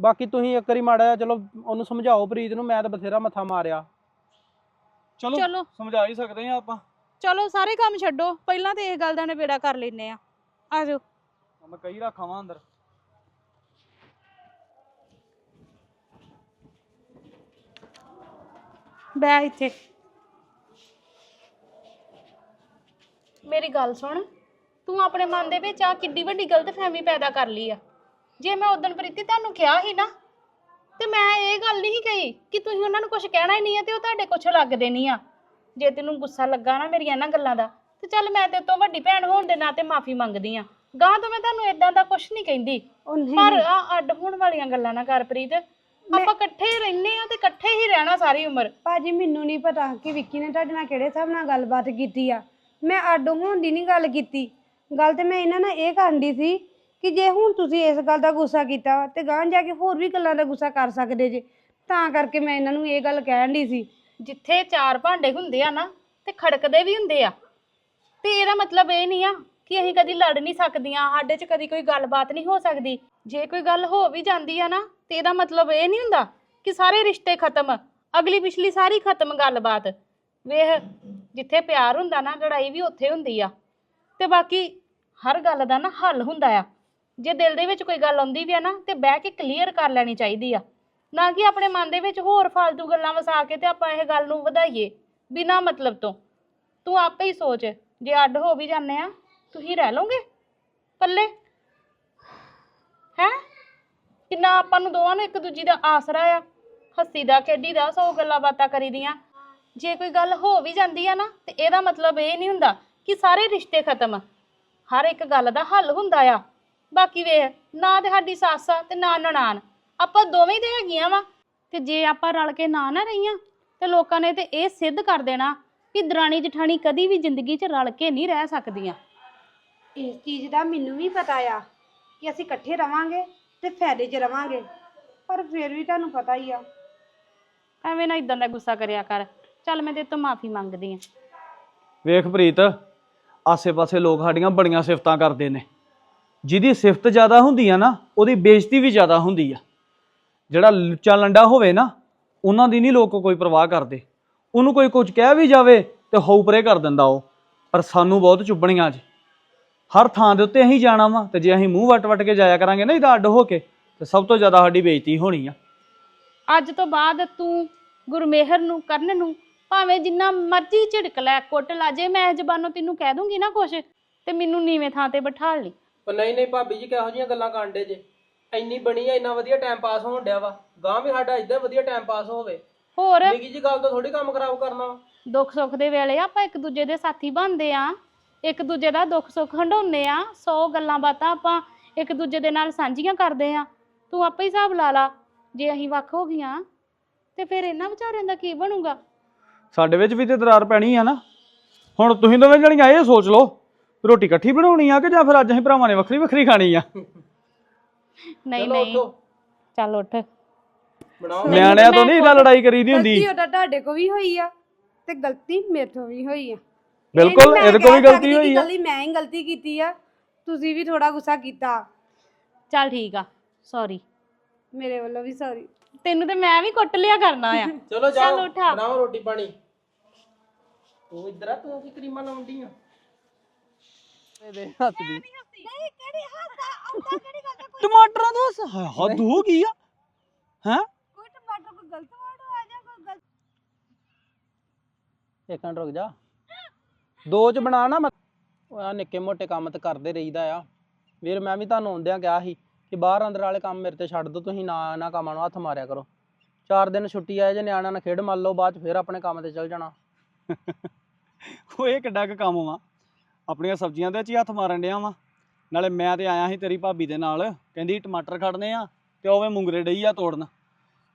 ਬਾਕੀ ਤੁਸੀਂ ਇੱਕ ਵਾਰੀ ਮਾੜਾ ਜਿਹਾ ਚਲੋ ਉਹਨੂੰ ਸਮਝਾਓ ਪ੍ਰੀਤ ਨੂੰ ਮੈਂ ਤਾਂ ਬਥੇਰਾ ਮੱਥਾ ਮਾਰਿਆ। ਚਲੋ ਚਲੋ। ਸਮਝਾ ਹੀ ਸਕਦੇ ਆ ਆਪਾਂ। ਚਲੋ ਸਾਰੇ ਕੰਮ ਛੱਡੋ। ਪਹਿਲਾਂ ਤੇ ਇਹ ਗੱਲ ਦਾ ਨਿਬੇੜਾ ਕਰ ਲੈਨੇ ਆ ਆਜੋ। ਮੈਂ ਕਈ ਰੱਖਾਂ ਵਾਂ ਅੰਦਰ। ਬੈ ਇੱਥੇ। ਮੇਰੀ ਗੱਲ ਸੁਣ। ਤੂੰ ਆਪਣੇ ਮਨ ਦੇ ਵਿੱਚ ਆ ਕਿੱਡੀ ਵੱਡੀ ਗਲਤਫਹਿਮੀ ਪੈਦਾ ਕਰ ਲਈ ਆ। ਜੇ ਮੈਂ ਉਦੋਂ ਪ੍ਰੀਤੀ ਤੁਹਾਨੂੰ ਕਿਹਾ ਸੀ ਨਾ ਤੇ ਮੈਂ ਇਹ ਗੱਲ ਨਹੀਂ ਕਹੀ ਕਿ ਤੁਸੀਂ ਉਹਨਾਂ ਨੂੰ ਕੁਝ ਕਹਿਣਾ ਹੀ ਨਹੀਂ ਆ ਤੇ ਉਹ ਤੁਹਾਡੇ ਕੁਝ ਲੱਗਦੇ ਨਹੀਂ ਆ। ਜੇ ਤੈਨੂੰ ਗੁੱਸਾ ਲੱਗਾ ਨਾ ਮੇਰੀਆਂ ਇਹਨਾਂ ਗੱਲਾਂ ਦਾ ਤੇ ਚੱਲ ਮੈਂ ਤੇਰੇ ਤੋਂ ਵੱਡੀ ਭੈਣ ਹੋਣ ਦੇ ਨਾਤੇ ਮਾਫੀ ਮੰਗਦੀ ਆ। ਗਾਂ ਤੋਂ ਮੈਂ ਤੁਹਾਨੂੰ ਇਦਾਂ ਦਾ ਕੁਝ ਨਹੀਂ ਕਹਿੰਦੀ। ਉਹ ਨਹੀਂ ਪਰ ਆ ਅੱਡ ਹੋਣ ਵਾਲੀਆਂ ਗੱਲਾਂ ਨਾ ਕਰ ਪ੍ਰੀਤ। ਆਪਾਂ ਇਕੱਠੇ ਹੀ ਰਹਿੰਦੇ ਆ ਤੇ ਇਕੱਠੇ ਹੀ ਰਹਿਣਾ ਸਾਰੀ ਉਮਰ। ਭਾਜੀ ਮੈਨੂੰ ਨਹੀਂ ਪਤਾ ਕਿ ਵਿੱਕੀ ਨੇ ਤੁਹਾਡੇ ਨਾਲ ਕਿਹੜੇ ਹਿਸਾਬ ਨਾਲ ਗੱਲਬਾਤ ਕੀਤੀ ਆ। ਮੈਂ ਅੱਡ ਹੋਣ ਦੀ ਨਹੀਂ ਗੱਲ ਕੀਤੀ। ਗੱਲ ਤੇ ਮੈਂ ਇਹਨਾਂ ਨਾਲ ਇਹ ਕਰਨ ਦੀ ਸੀ ਕਿ ਜੇ ਹੁਣ ਤੁਸੀਂ ਇਸ ਗੱਲ ਦਾ ਗੁੱਸਾ ਕੀਤਾ ਵਾ, ਤੇ ਗਾਂ ਜਾ ਕੇ ਹੋਰ ਵੀ ਗੱਲਾਂ ਦਾ ਗੁੱਸਾ ਕਰ ਸਕਦੇ ਜੇ। ਤਾਂ ਕਰਕੇ ਮੈਂ ਇਹਨਾਂ ਨੂੰ ਇਹ ਗੱਲ ਕਹਿਣ ਦੀ ਸੀ। ਜਿੱਥੇ ਚਾਰ ਭਾਂਡੇ ਹੁੰਦੇ ਆ ਨਾ ਤੇ ਖੜਕਦੇ ਵੀ ਹੁੰਦੇ ਆ। ਤੇ ਇਹਦਾ ਮਤਲਬ ਇਹ ਨਹੀਂ ਆ ਕਿ ਅਸੀਂ ਕਦੀ ਲੜ ਨਹੀਂ ਸਕਦੀਆਂ ਸਾਡੇ 'ਚ ਕਦੀ ਕੋਈ ਗੱਲਬਾਤ ਨਹੀਂ ਹੋ ਸਕਦੀ। ਜੇ ਕੋਈ ਗੱਲ ਹੋ ਵੀ ਜਾਂਦੀ ਆ ਨਾ ਤੇ ਇਹਦਾ ਮਤਲਬ ਇਹ ਨਹੀਂ ਹੁੰਦਾ ਕਿ ਸਾਰੇ ਰਿਸ਼ਤੇ ਖਤਮ ਅਗਲੀ ਪਿਛਲੀ ਸਾਰੀ ਖਤਮ ਗੱਲਬਾਤ। ਵੇਖ ਜਿੱਥੇ ਪਿਆਰ ਹੁੰਦਾ ਨਾ ਲੜਾਈ ਵੀ ਉੱਥੇ ਹੁੰਦੀ ਆ। ਤੇ ਬਾਕੀ ਹਰ ਗੱਲ ਦਾ ਨਾ ਹੱਲ ਹੁੰਦਾ ਆ। ਜੇ ਦਿਲ ਦੇ ਵਿੱਚ ਕੋਈ ਗੱਲ ਆਉਂਦੀ ਵੀ ਆ ਨਾ, ਤੇ ਬਹਿ ਕੇ ਕਲੀਅਰ ਕਰ ਲੈਣੀ ਚਾਹੀਦੀ ਆ। ਨਾ ਕਿ ਆਪਣੇ ਮਨ ਦੇ ਵਿੱਚ ਹੋਰ ਫालतू ਗੱਲਾਂ ਵਸਾ ਕੇ ਤੇ ਆਪਾਂ ਇਹ ਗੱਲ ਨੂੰ ਵਧਾਈਏ, ਬਿਨਾਂ ਮਤਲਬ ਤੋਂ। ਤੂੰ ਆਪੇ ਹੀ ਸੋਚ, ਜੇ ਅੱਡ ਹੋ ਵੀ ਜਾਂਦੇ ਆ, ਤੁਸੀਂ ਰਹਿ ਲਓਗੇ? ਪੱਲੇ ਹੈ? ਕਿੰਨਾ ਆਪਾਂ ਨੂੰ ਦੋਵਾਂ ਨੂੰ ਇੱਕ ਦੂਜੀ ਦਾ ਆਸਰਾ ਆ, ਹੱਸੀ ਦਾ, ਖੇਡੀ ਦਾ, ਸੌ ਗੱਲਾਂ ਬਾਤਾਂ ਕਰੀਦੀਆਂ ਜੇ ਕੋਈ ਗੱਲ ਹੋ ਵੀ ਜਾਂਦੀ ਆ ਨਾ, ਤੇ ਇਹਦਾ ਮਤਲਬ ਇਹ ਨਹੀਂ ਹੁੰਦਾ ਕਿ ਸਾਰੇ ਰਿਸ਼ਤੇ ਖਤਮ। ਹਰ ਇੱਕ ਗੱਲ ਦਾ ਹੱਲ ਹੁੰਦਾ ਆ। ਬਾਕੀ ਵੇਖ ਨਾ ਤੇ ਸਾਡੀ ਸੱਸ ਆ ਤੇ ਨਾ ਨਨਾਣ। ਆਪਾਂ ਦੋਵੇਂ ਹੀ ਤੇ ਹੈਗੀਆਂ ਵਾ। ਤੇ ਜੇ ਆਪਾਂ ਰਲ ਕੇ ਨਾ ਨਾ ਰਹੀਆਂ ਤੇ ਲੋਕਾਂ ਨੇ ਤੇ ਇਹ ਸਿੱਧ ਕਰ ਦੇਣਾ ਕਿ ਦਰਾਣੀ ਜਠਾਣੀ ਕਦੀ ਵੀ ਜ਼ਿੰਦਗੀ 'ਚ ਰਲ ਕੇ ਨਹੀਂ ਰਹਿ ਸਕਦੀਆਂ। ਇਸ ਚੀਜ਼ ਦਾ ਮੈਨੂੰ ਵੀ ਪਤਾ ਆ ਕਿ ਅਸੀਂ ਇਕੱਠੇ ਰਵਾਂਗੇ ਤੇ ਫਾਇਦੇ 'ਚ ਰਵਾਂਗੇ। ਪਰ ਫਿਰ ਵੀ ਤੁਹਾਨੂੰ ਪਤਾ ਹੀ ਆ। ਐਵੇਂ ਨਾ ਇਦਾਂ ਦਾ ਗੁੱਸਾ ਕਰਿਆ ਕਰ। ਚੱਲ ਮੈਂ ਤੇਰੇ ਤੋਂ ਮਾਫੀ ਮੰਗਦੀ ਆ। ਵੇਖ ਪ੍ਰੀਤ ਆਸੇ-ਪਾਸੇ ਲੋਕ ਸਾਡੀਆਂ ਬੜੀਆਂ ਸਿਫਤਾਂ ਕਰਦੇ ਨੇ। ਜਿਹਦੀ ਸਿਫਤ ਜ਼ਿਆਦਾ ਹੁੰਦੀ ਆ ਨਾ, ਉਹਦੀ ਬੇਇੱਜ਼ਤੀ ਵੀ ਜ਼ਿਆਦਾ ਹੁੰਦੀ ਆ। ਜਿਹੜਾ ਲੁੱਚਾ ਲੰਡਾ ਹੋਵੇ ਨਾ, ਉਹਨਾਂ ਦੀ ਨਹੀਂ ਲੋਕ ਕੋਈ ਪਰਵਾਹ ਕਰਦੇ। ਉਹਨੂੰ ਕੋਈ ਕੁਝ ਕਹਿ ਵੀ ਜਾਵੇ ਤੇ ਹਉ ਪਰੇ ਕਰ ਦਿੰਦਾ ਉਹ। ਪਰ ਸਾਨੂੰ ਬਹੁਤ ਚੁੱਭਣੀਆਂ ਅੱਜ ਹਰ ਥਾਂ ਦੇ ਉੱਤੇ ਅਸੀਂ ਜਾਣਾ ਵਾ ਤੇ ਜੇ ਅਸੀਂ ਮੂੰਹ ਵਟ-ਵਟ ਕੇ ਜਾਇਆ ਕਰਾਂਗੇ ਨਾ, ਇਹਦਾ ਅੱਡ ਹੋ ਕੇ, ਤੇ ਸਭ ਤੋਂ ਜ਼ਿਆਦਾ ਸਾਡੀ ਬੇਇੱਜ਼ਤੀ ਹੋਣੀ ਆ। ਅੱਜ ਤੋਂ ਬਾਅਦ ਤੂੰ ਗੁਰਮੇਹਰ ਨੂੰ, ਕਰਨ ਨੂੰ, ਭਾਵੇਂ ਜਿੰਨਾ ਮਰਜ਼ੀ ਝਿੜਕ ਲੈ, ਕੁੱਟ ਲਾ, ਜੇ ਮੈਂ ਜ਼ਬਾਨੋਂ ਤੈਨੂੰ ਕਹਿ ਦੂੰਗੀ ਨਾ ਕੁਛ, ਤੇ ਮੈਨੂੰ ਨੀਵੇਂ ਥਾਂ ਤੇ ਬਿਠਾ ਲਈ। ਪਰ ਨਹੀਂ ਨਹੀਂ ਭਾਬੀ ਜੀ ਕਿਹੋ ਜੀਆਂ ਗੱਲਾਂ ਕਾਂਡੇ ਜੇ? ਇੰਨੀ ਬਣੀ ਆ ਇੰਨਾ ਵਧੀਆ ਟਾਈਮ ਪਾਸ ਹੋਣ ਡਿਆ ਵਾ। ਗਾਂ ਵੀ ਸਾਡਾ ਇਦਾਂ ਵਧੀਆ ਟਾਈਮ ਪਾਸ ਹੋਵੇ। ਹੋਰ? ਨਿੱਕੀ ਜੀ ਗੱਲ ਤੋਂ ਥੋੜੀ ਕੰਮ ਖਰਾਬ ਕਰਨਾ ਵਾ। ਦੁੱਖ ਸੁੱਖ ਦੇ ਵੇਲੇ ਆਪਾਂ ਇੱਕ ਦੂਜੇ ਦੇ ਸਾਥੀ ਬਣਦੇ ਆ। ਇੱਕ ਦੂਜੇ ਦਾ ਦੁੱਖ ਸੁੱਖ ਹੰਡਾਉਂਦੇ ਆ। ਸੌ ਗੱਲਾਂ ਬਾਤਾਂ ਆਪਾਂ ਇੱਕ ਦੂਜੇ ਦੇ ਨਾਲ ਸਾਂਝੀਆਂ ਕਰਦੇ ਆ। ਤੂੰ ਆਪੇ ਹੀ ਹਿਸਾਬ ਲਾ ਲਾ ਜੇ ਅਸੀਂ ਵੱਖ ਹੋ ਗਈਆਂ ਤੇ ਫਿਰ ਇਹਨਾਂ ਵਿਚਾਰਿਆਂ ਦਾ ਕੀ ਬਣੂਗਾ? ਸਾਡੇ ਵਿੱਚ ਵੀ ਤੇ ਦਰਾਰ ਪੈਣੀ ਆ ਨਾ। ਹੁਣ ਤੁਸੀਂ ਦੋਵੇਂ ਜਣੀਆਂ ਇਹ ਸੋਚ ਲਓ। ਰੋਟੀ ਇਕੱਠੀ ਬਣਾਉਣੀ ਆ ਕਿ ਜਾਂ ਫਿਰ ਅੱਜ ਅਸੀਂ ਭਰਾਵਾਂ ਨੇ ਵੱਖਰੀ ਵੱਖਰੀ ਖਾਣੀ ਆ? ਨਹੀਂ ਚਲੋ ਨਹੀਂ। ਉੱਠੋ। ਚੱਲ ਉੱਠ। ਬਣਾਓ। ਨਿਆਣਿਆਂ ਤੋਂ ਨਹੀਂ ਇਹਦਾ ਲੜਾਈ ਕਰੀਦੀ ਹੁੰਦੀ। ਗਲਤੀ ਉਹਦਾ ਤੁਹਾਡੇ ਕੋ ਵੀ ਹੋਈ ਆ ਤੇ ਗਲਤੀ ਮੇਰੇ ਤੋਂ ਵੀ ਹੋਈ ਆ। ਇਹ ਬਿਲਕੁਲ ਮੈਂ ਇਹਦੇ ਕੋਲ ਵੀ ਕਹਿ ਗਲਤੀ ਹੋਈ ਕਿ ਆ। ਗਲਤੀ ਮੈਂ ਹੀ ਗਲਤੀ ਕੀਤੀ ਆ। ਤੁਸੀਂ ਵੀ ਥੋੜਾ ਗੁੱਸਾ ਕੀਤਾ। ਚੱਲ ਠੀਕ ਆ ਸੌਰੀ ਮੇਰੇ ਵੱਲੋਂ ਵੀ ਸੌਰੀ ਤੈਨੂੰ ਤੇ ਮੈਂ ਵੀ ਕੁੱਟ ਲਿਆ ਕਰਨਾ ਆ। ਚਲੋ ਜਾਓ। ਬਣਾਓ ਰੋਟੀ ਪਾਣੀ। ਤੂੰ ਇੱਧਰ ਆ ਤੂੰ ਕੀ ਕਰੀਮਾਂ ਲਾਉਂਦੀ ਆ? ਹੱਥ ਦੀ। ਨਹੀਂ ਕਿਹੜੀ ਹੱਸਦਾ ਆਉਂਦਾ ਕਿਹੜੀ ਗੱਲ ਦਾ ਕੋਈ ਟਮਾਟਰਾਂ ਦਾ ਸ- ਹ- ਹੱਦ ਹੋ ਗਈ ਆ। ਹੈ? ਕੋਈ ਟਮਾਟਰ ਕੋਈ ਗਲਤ ਵਰਡ ਆ ਜਾ ਕੋਈ ਗਲਤ ਇੱਕ ਮਿੰਟ ਰੁਕ ਜਾ। ਦੋ ਚ ਬਣਾ ਨਾ ਮੈਂ ਉਹ ਆ ਨਿੱਕੇ ਮੋਟੇ ਕੰਮ ਤੇ ਕਰਦੇ ਰਹੀਦਾ ਆ। ਵੀਰ ਮੈਂ ਵੀ ਤੁਹਾਨੂੰ ਆਉਂਦਿਆਂ ਕਿਹਾ ਸੀ ਕਿ ਬਾਹਰ ਅੰਦਰ ਵਾਲੇ ਕੰਮ ਮੇਰੇ ਤੇ ਛੱਡ ਦਿਓ ਤੁਸੀਂ ਨਾ ਇਹਨਾਂ ਕੰਮਾਂ ਨੂੰ ਹੱਥ ਮਾਰਿਆ ਕਰੋ। ਚਾਰ ਦਿਨ ਛੁੱਟੀ ਆਏ ਜੇ ਨਿਆਣਿਆਂ ਨਾਲ ਖੇਡ ਮੰਨ ਲਓ ਬਾਅਦ ਚ ਫਿਰ ਆਪਣੇ ਕੰਮ ਤੇ ਚੱਲ ਜਾਣਾ। ਉਹ ਇਹ ਕਿੱਡਾ ਕੁ ਕੰਮ ਵਾ। ਆਪਣੀਆਂ ਸਬਜ਼ੀਆਂ ਦੇ ਚ ਹੀ ਹੱਥ ਮਾਰਨ ਡਿਆ ਵਾ। ਨਾਲੇ ਮੈਂ ਤੇ ਆਇਆ ਸੀ ਤੇਰੀ ਭਾਬੀ ਦੇ ਨਾਲ ਕਹਿੰਦੀ ਟਮਾਟਰ ਖੜਨੇ ਆ ਤੇ ਉਹਵੇਂ ਮੁੰਗਰੇ ਡਈ ਆ ਤੋੜਨ।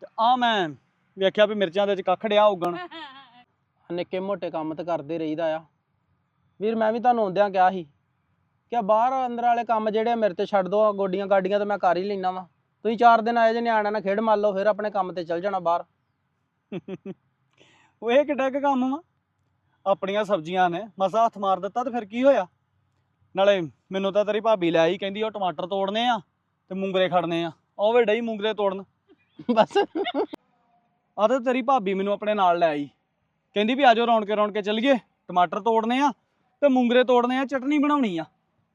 ਤੇ ਆ ਮੈਂ ਵੇਖਿਆ ਵੀ ਮਿਰਚਾਂ ਦੇ ਚ ਕੱਖ ਡਿਆ ਉਗਣ। ਨਿੱਕੇ ਮੋਟੇ ਕੰਮ ਤੇ ਕਰਦੇ ਰਹੀਦਾ ਆ। ਵੀਰ ਮੈਂ ਵੀ ਤੁਹਾਨੂੰ ਆਉਂਦਿਆਂ ਕਿਹਾ ਸੀ ਕਿ ਬਾਹਰ ਅੰਦਰ ਵਾਲੇ ਕੰਮ ਜਿਹੜੇ ਆ ਮੇਰੇ ਤੇ ਛੱਡ ਦੋ ਗੋਡੀਆਂ ਗਾਡੀਆਂ ਤਾਂ ਮੈਂ ਕਰ ਹੀ ਲੈਣਾ ਵਾ। ਤੁਸੀਂ 4 ਦਿਨ ਆਏ ਜੇ ਨਿਆਣਿਆਂ ਨਾਲ ਖੇਡ ਮੰਨ ਲਓ ਫਿਰ ਆਪਣੇ ਕੰਮ ਤੇ ਚੱਲ ਜਾਣਾ ਬਾਹਰ। ਉਹ ਇਹ ਕਿੱਡਾ ਕੁ ਕੰਮ ਵਾ। ਆਪਣੀਆਂ ਸਬਜ਼ੀਆਂ ਨੇ ਮਸਾ ਹੱਥ ਮਾਰ ਦਿੱਤਾ ਤੇ ਫਿਰ ਕੀ ਹੋਇਆ? ਨਾਲੇ ਮੈਨੂੰ ਤਾਂ ਤੇਰੀ ਭਾਬੀ ਲੈ ਆਈ ਕਹਿੰਦੀ ਉਹ ਟਮਾਟਰ ਤੋੜਨੇ ਆ ਤੇ ਮੂੰਗਰੇ ਖੜਨੇ ਆ ਉਹ ਵੇ ਡਈ ਮੂੰਗਰੇ ਤੋੜਨ। ਬਸ। ਆ ਤੇ ਤੇਰੀ ਭਾਬੀ ਮੈਨੂੰ ਆਪਣੇ ਨਾਲ ਲੈ ਆਈ ਕਹਿੰਦੀ ਵੀ ਆਜੋ ਰੌਣ ਕੇ ਰੌਣ ਕੇ ਚੱਲੀਏ ਟਮਾਟਰ ਤੋੜਨੇ ਆ ਤੇ ਮੂੰਗਰੇ ਤੋੜਨੇ ਆ ਚਟਨੀ ਬਣਾਉਣੀ ਆ।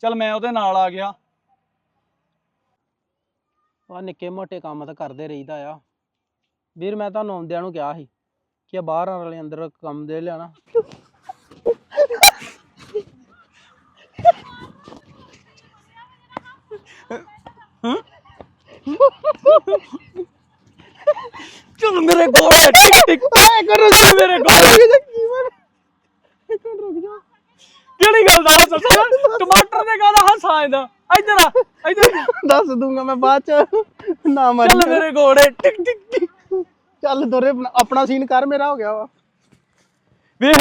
ਚੱਲ ਮੈਂ ਉਹਦੇ ਨਾਲ ਆ ਗਿਆ। ਆ ਨਿੱਕੇ ਮੋਟੇ ਕੰਮ ਤਾਂ ਕਰਦੇ ਰਹੀਦਾ ਆ। ਵੀਰ ਮੈਂ ਤੁਹਾਨੂੰ ਆਉਂਦਿਆਂ ਨੂੰ ਕਿਹਾ ਸੀ ਕਿ ਆ ਬਾਹਰ ਵਾਲੇ ਅੰਦਰ ਕੰਮ ਦੇ ਲਿਆਣਾ ਚੱਲ ਮੇਰੇ ਗੋਡੇ ਟਿਕ ਟਿਕ ਐ ਕਰੋ ਮੇਰੇ ਗੋਡੇ ਕਿਹੜੀ ਗੱਲ ਦਾ ਹੱਸ? ਟਮਾਟਰ ਦੇ ਕਾਹਦਾ ਹੱਸ ਆਂਦਾ ਇੱਧਰ ਆ ਇੱਧਰ। ਦੱਸ ਦੂੰਗਾ ਮੈਂ ਬਾਅਦ ਚ ਨਾ ਮਰ ਚੱਲ ਮੇਰੇ ਗੋਡੇ ਟਿਕ ਟਿਕ ਟਿਕ। ਚੱਲ ਦੋਰੇ ਆਪਣਾ ਸੀਨ ਕਰ ਮੇਰਾ ਹੋ ਗਿਆ ਵਾ। ਵੇਖ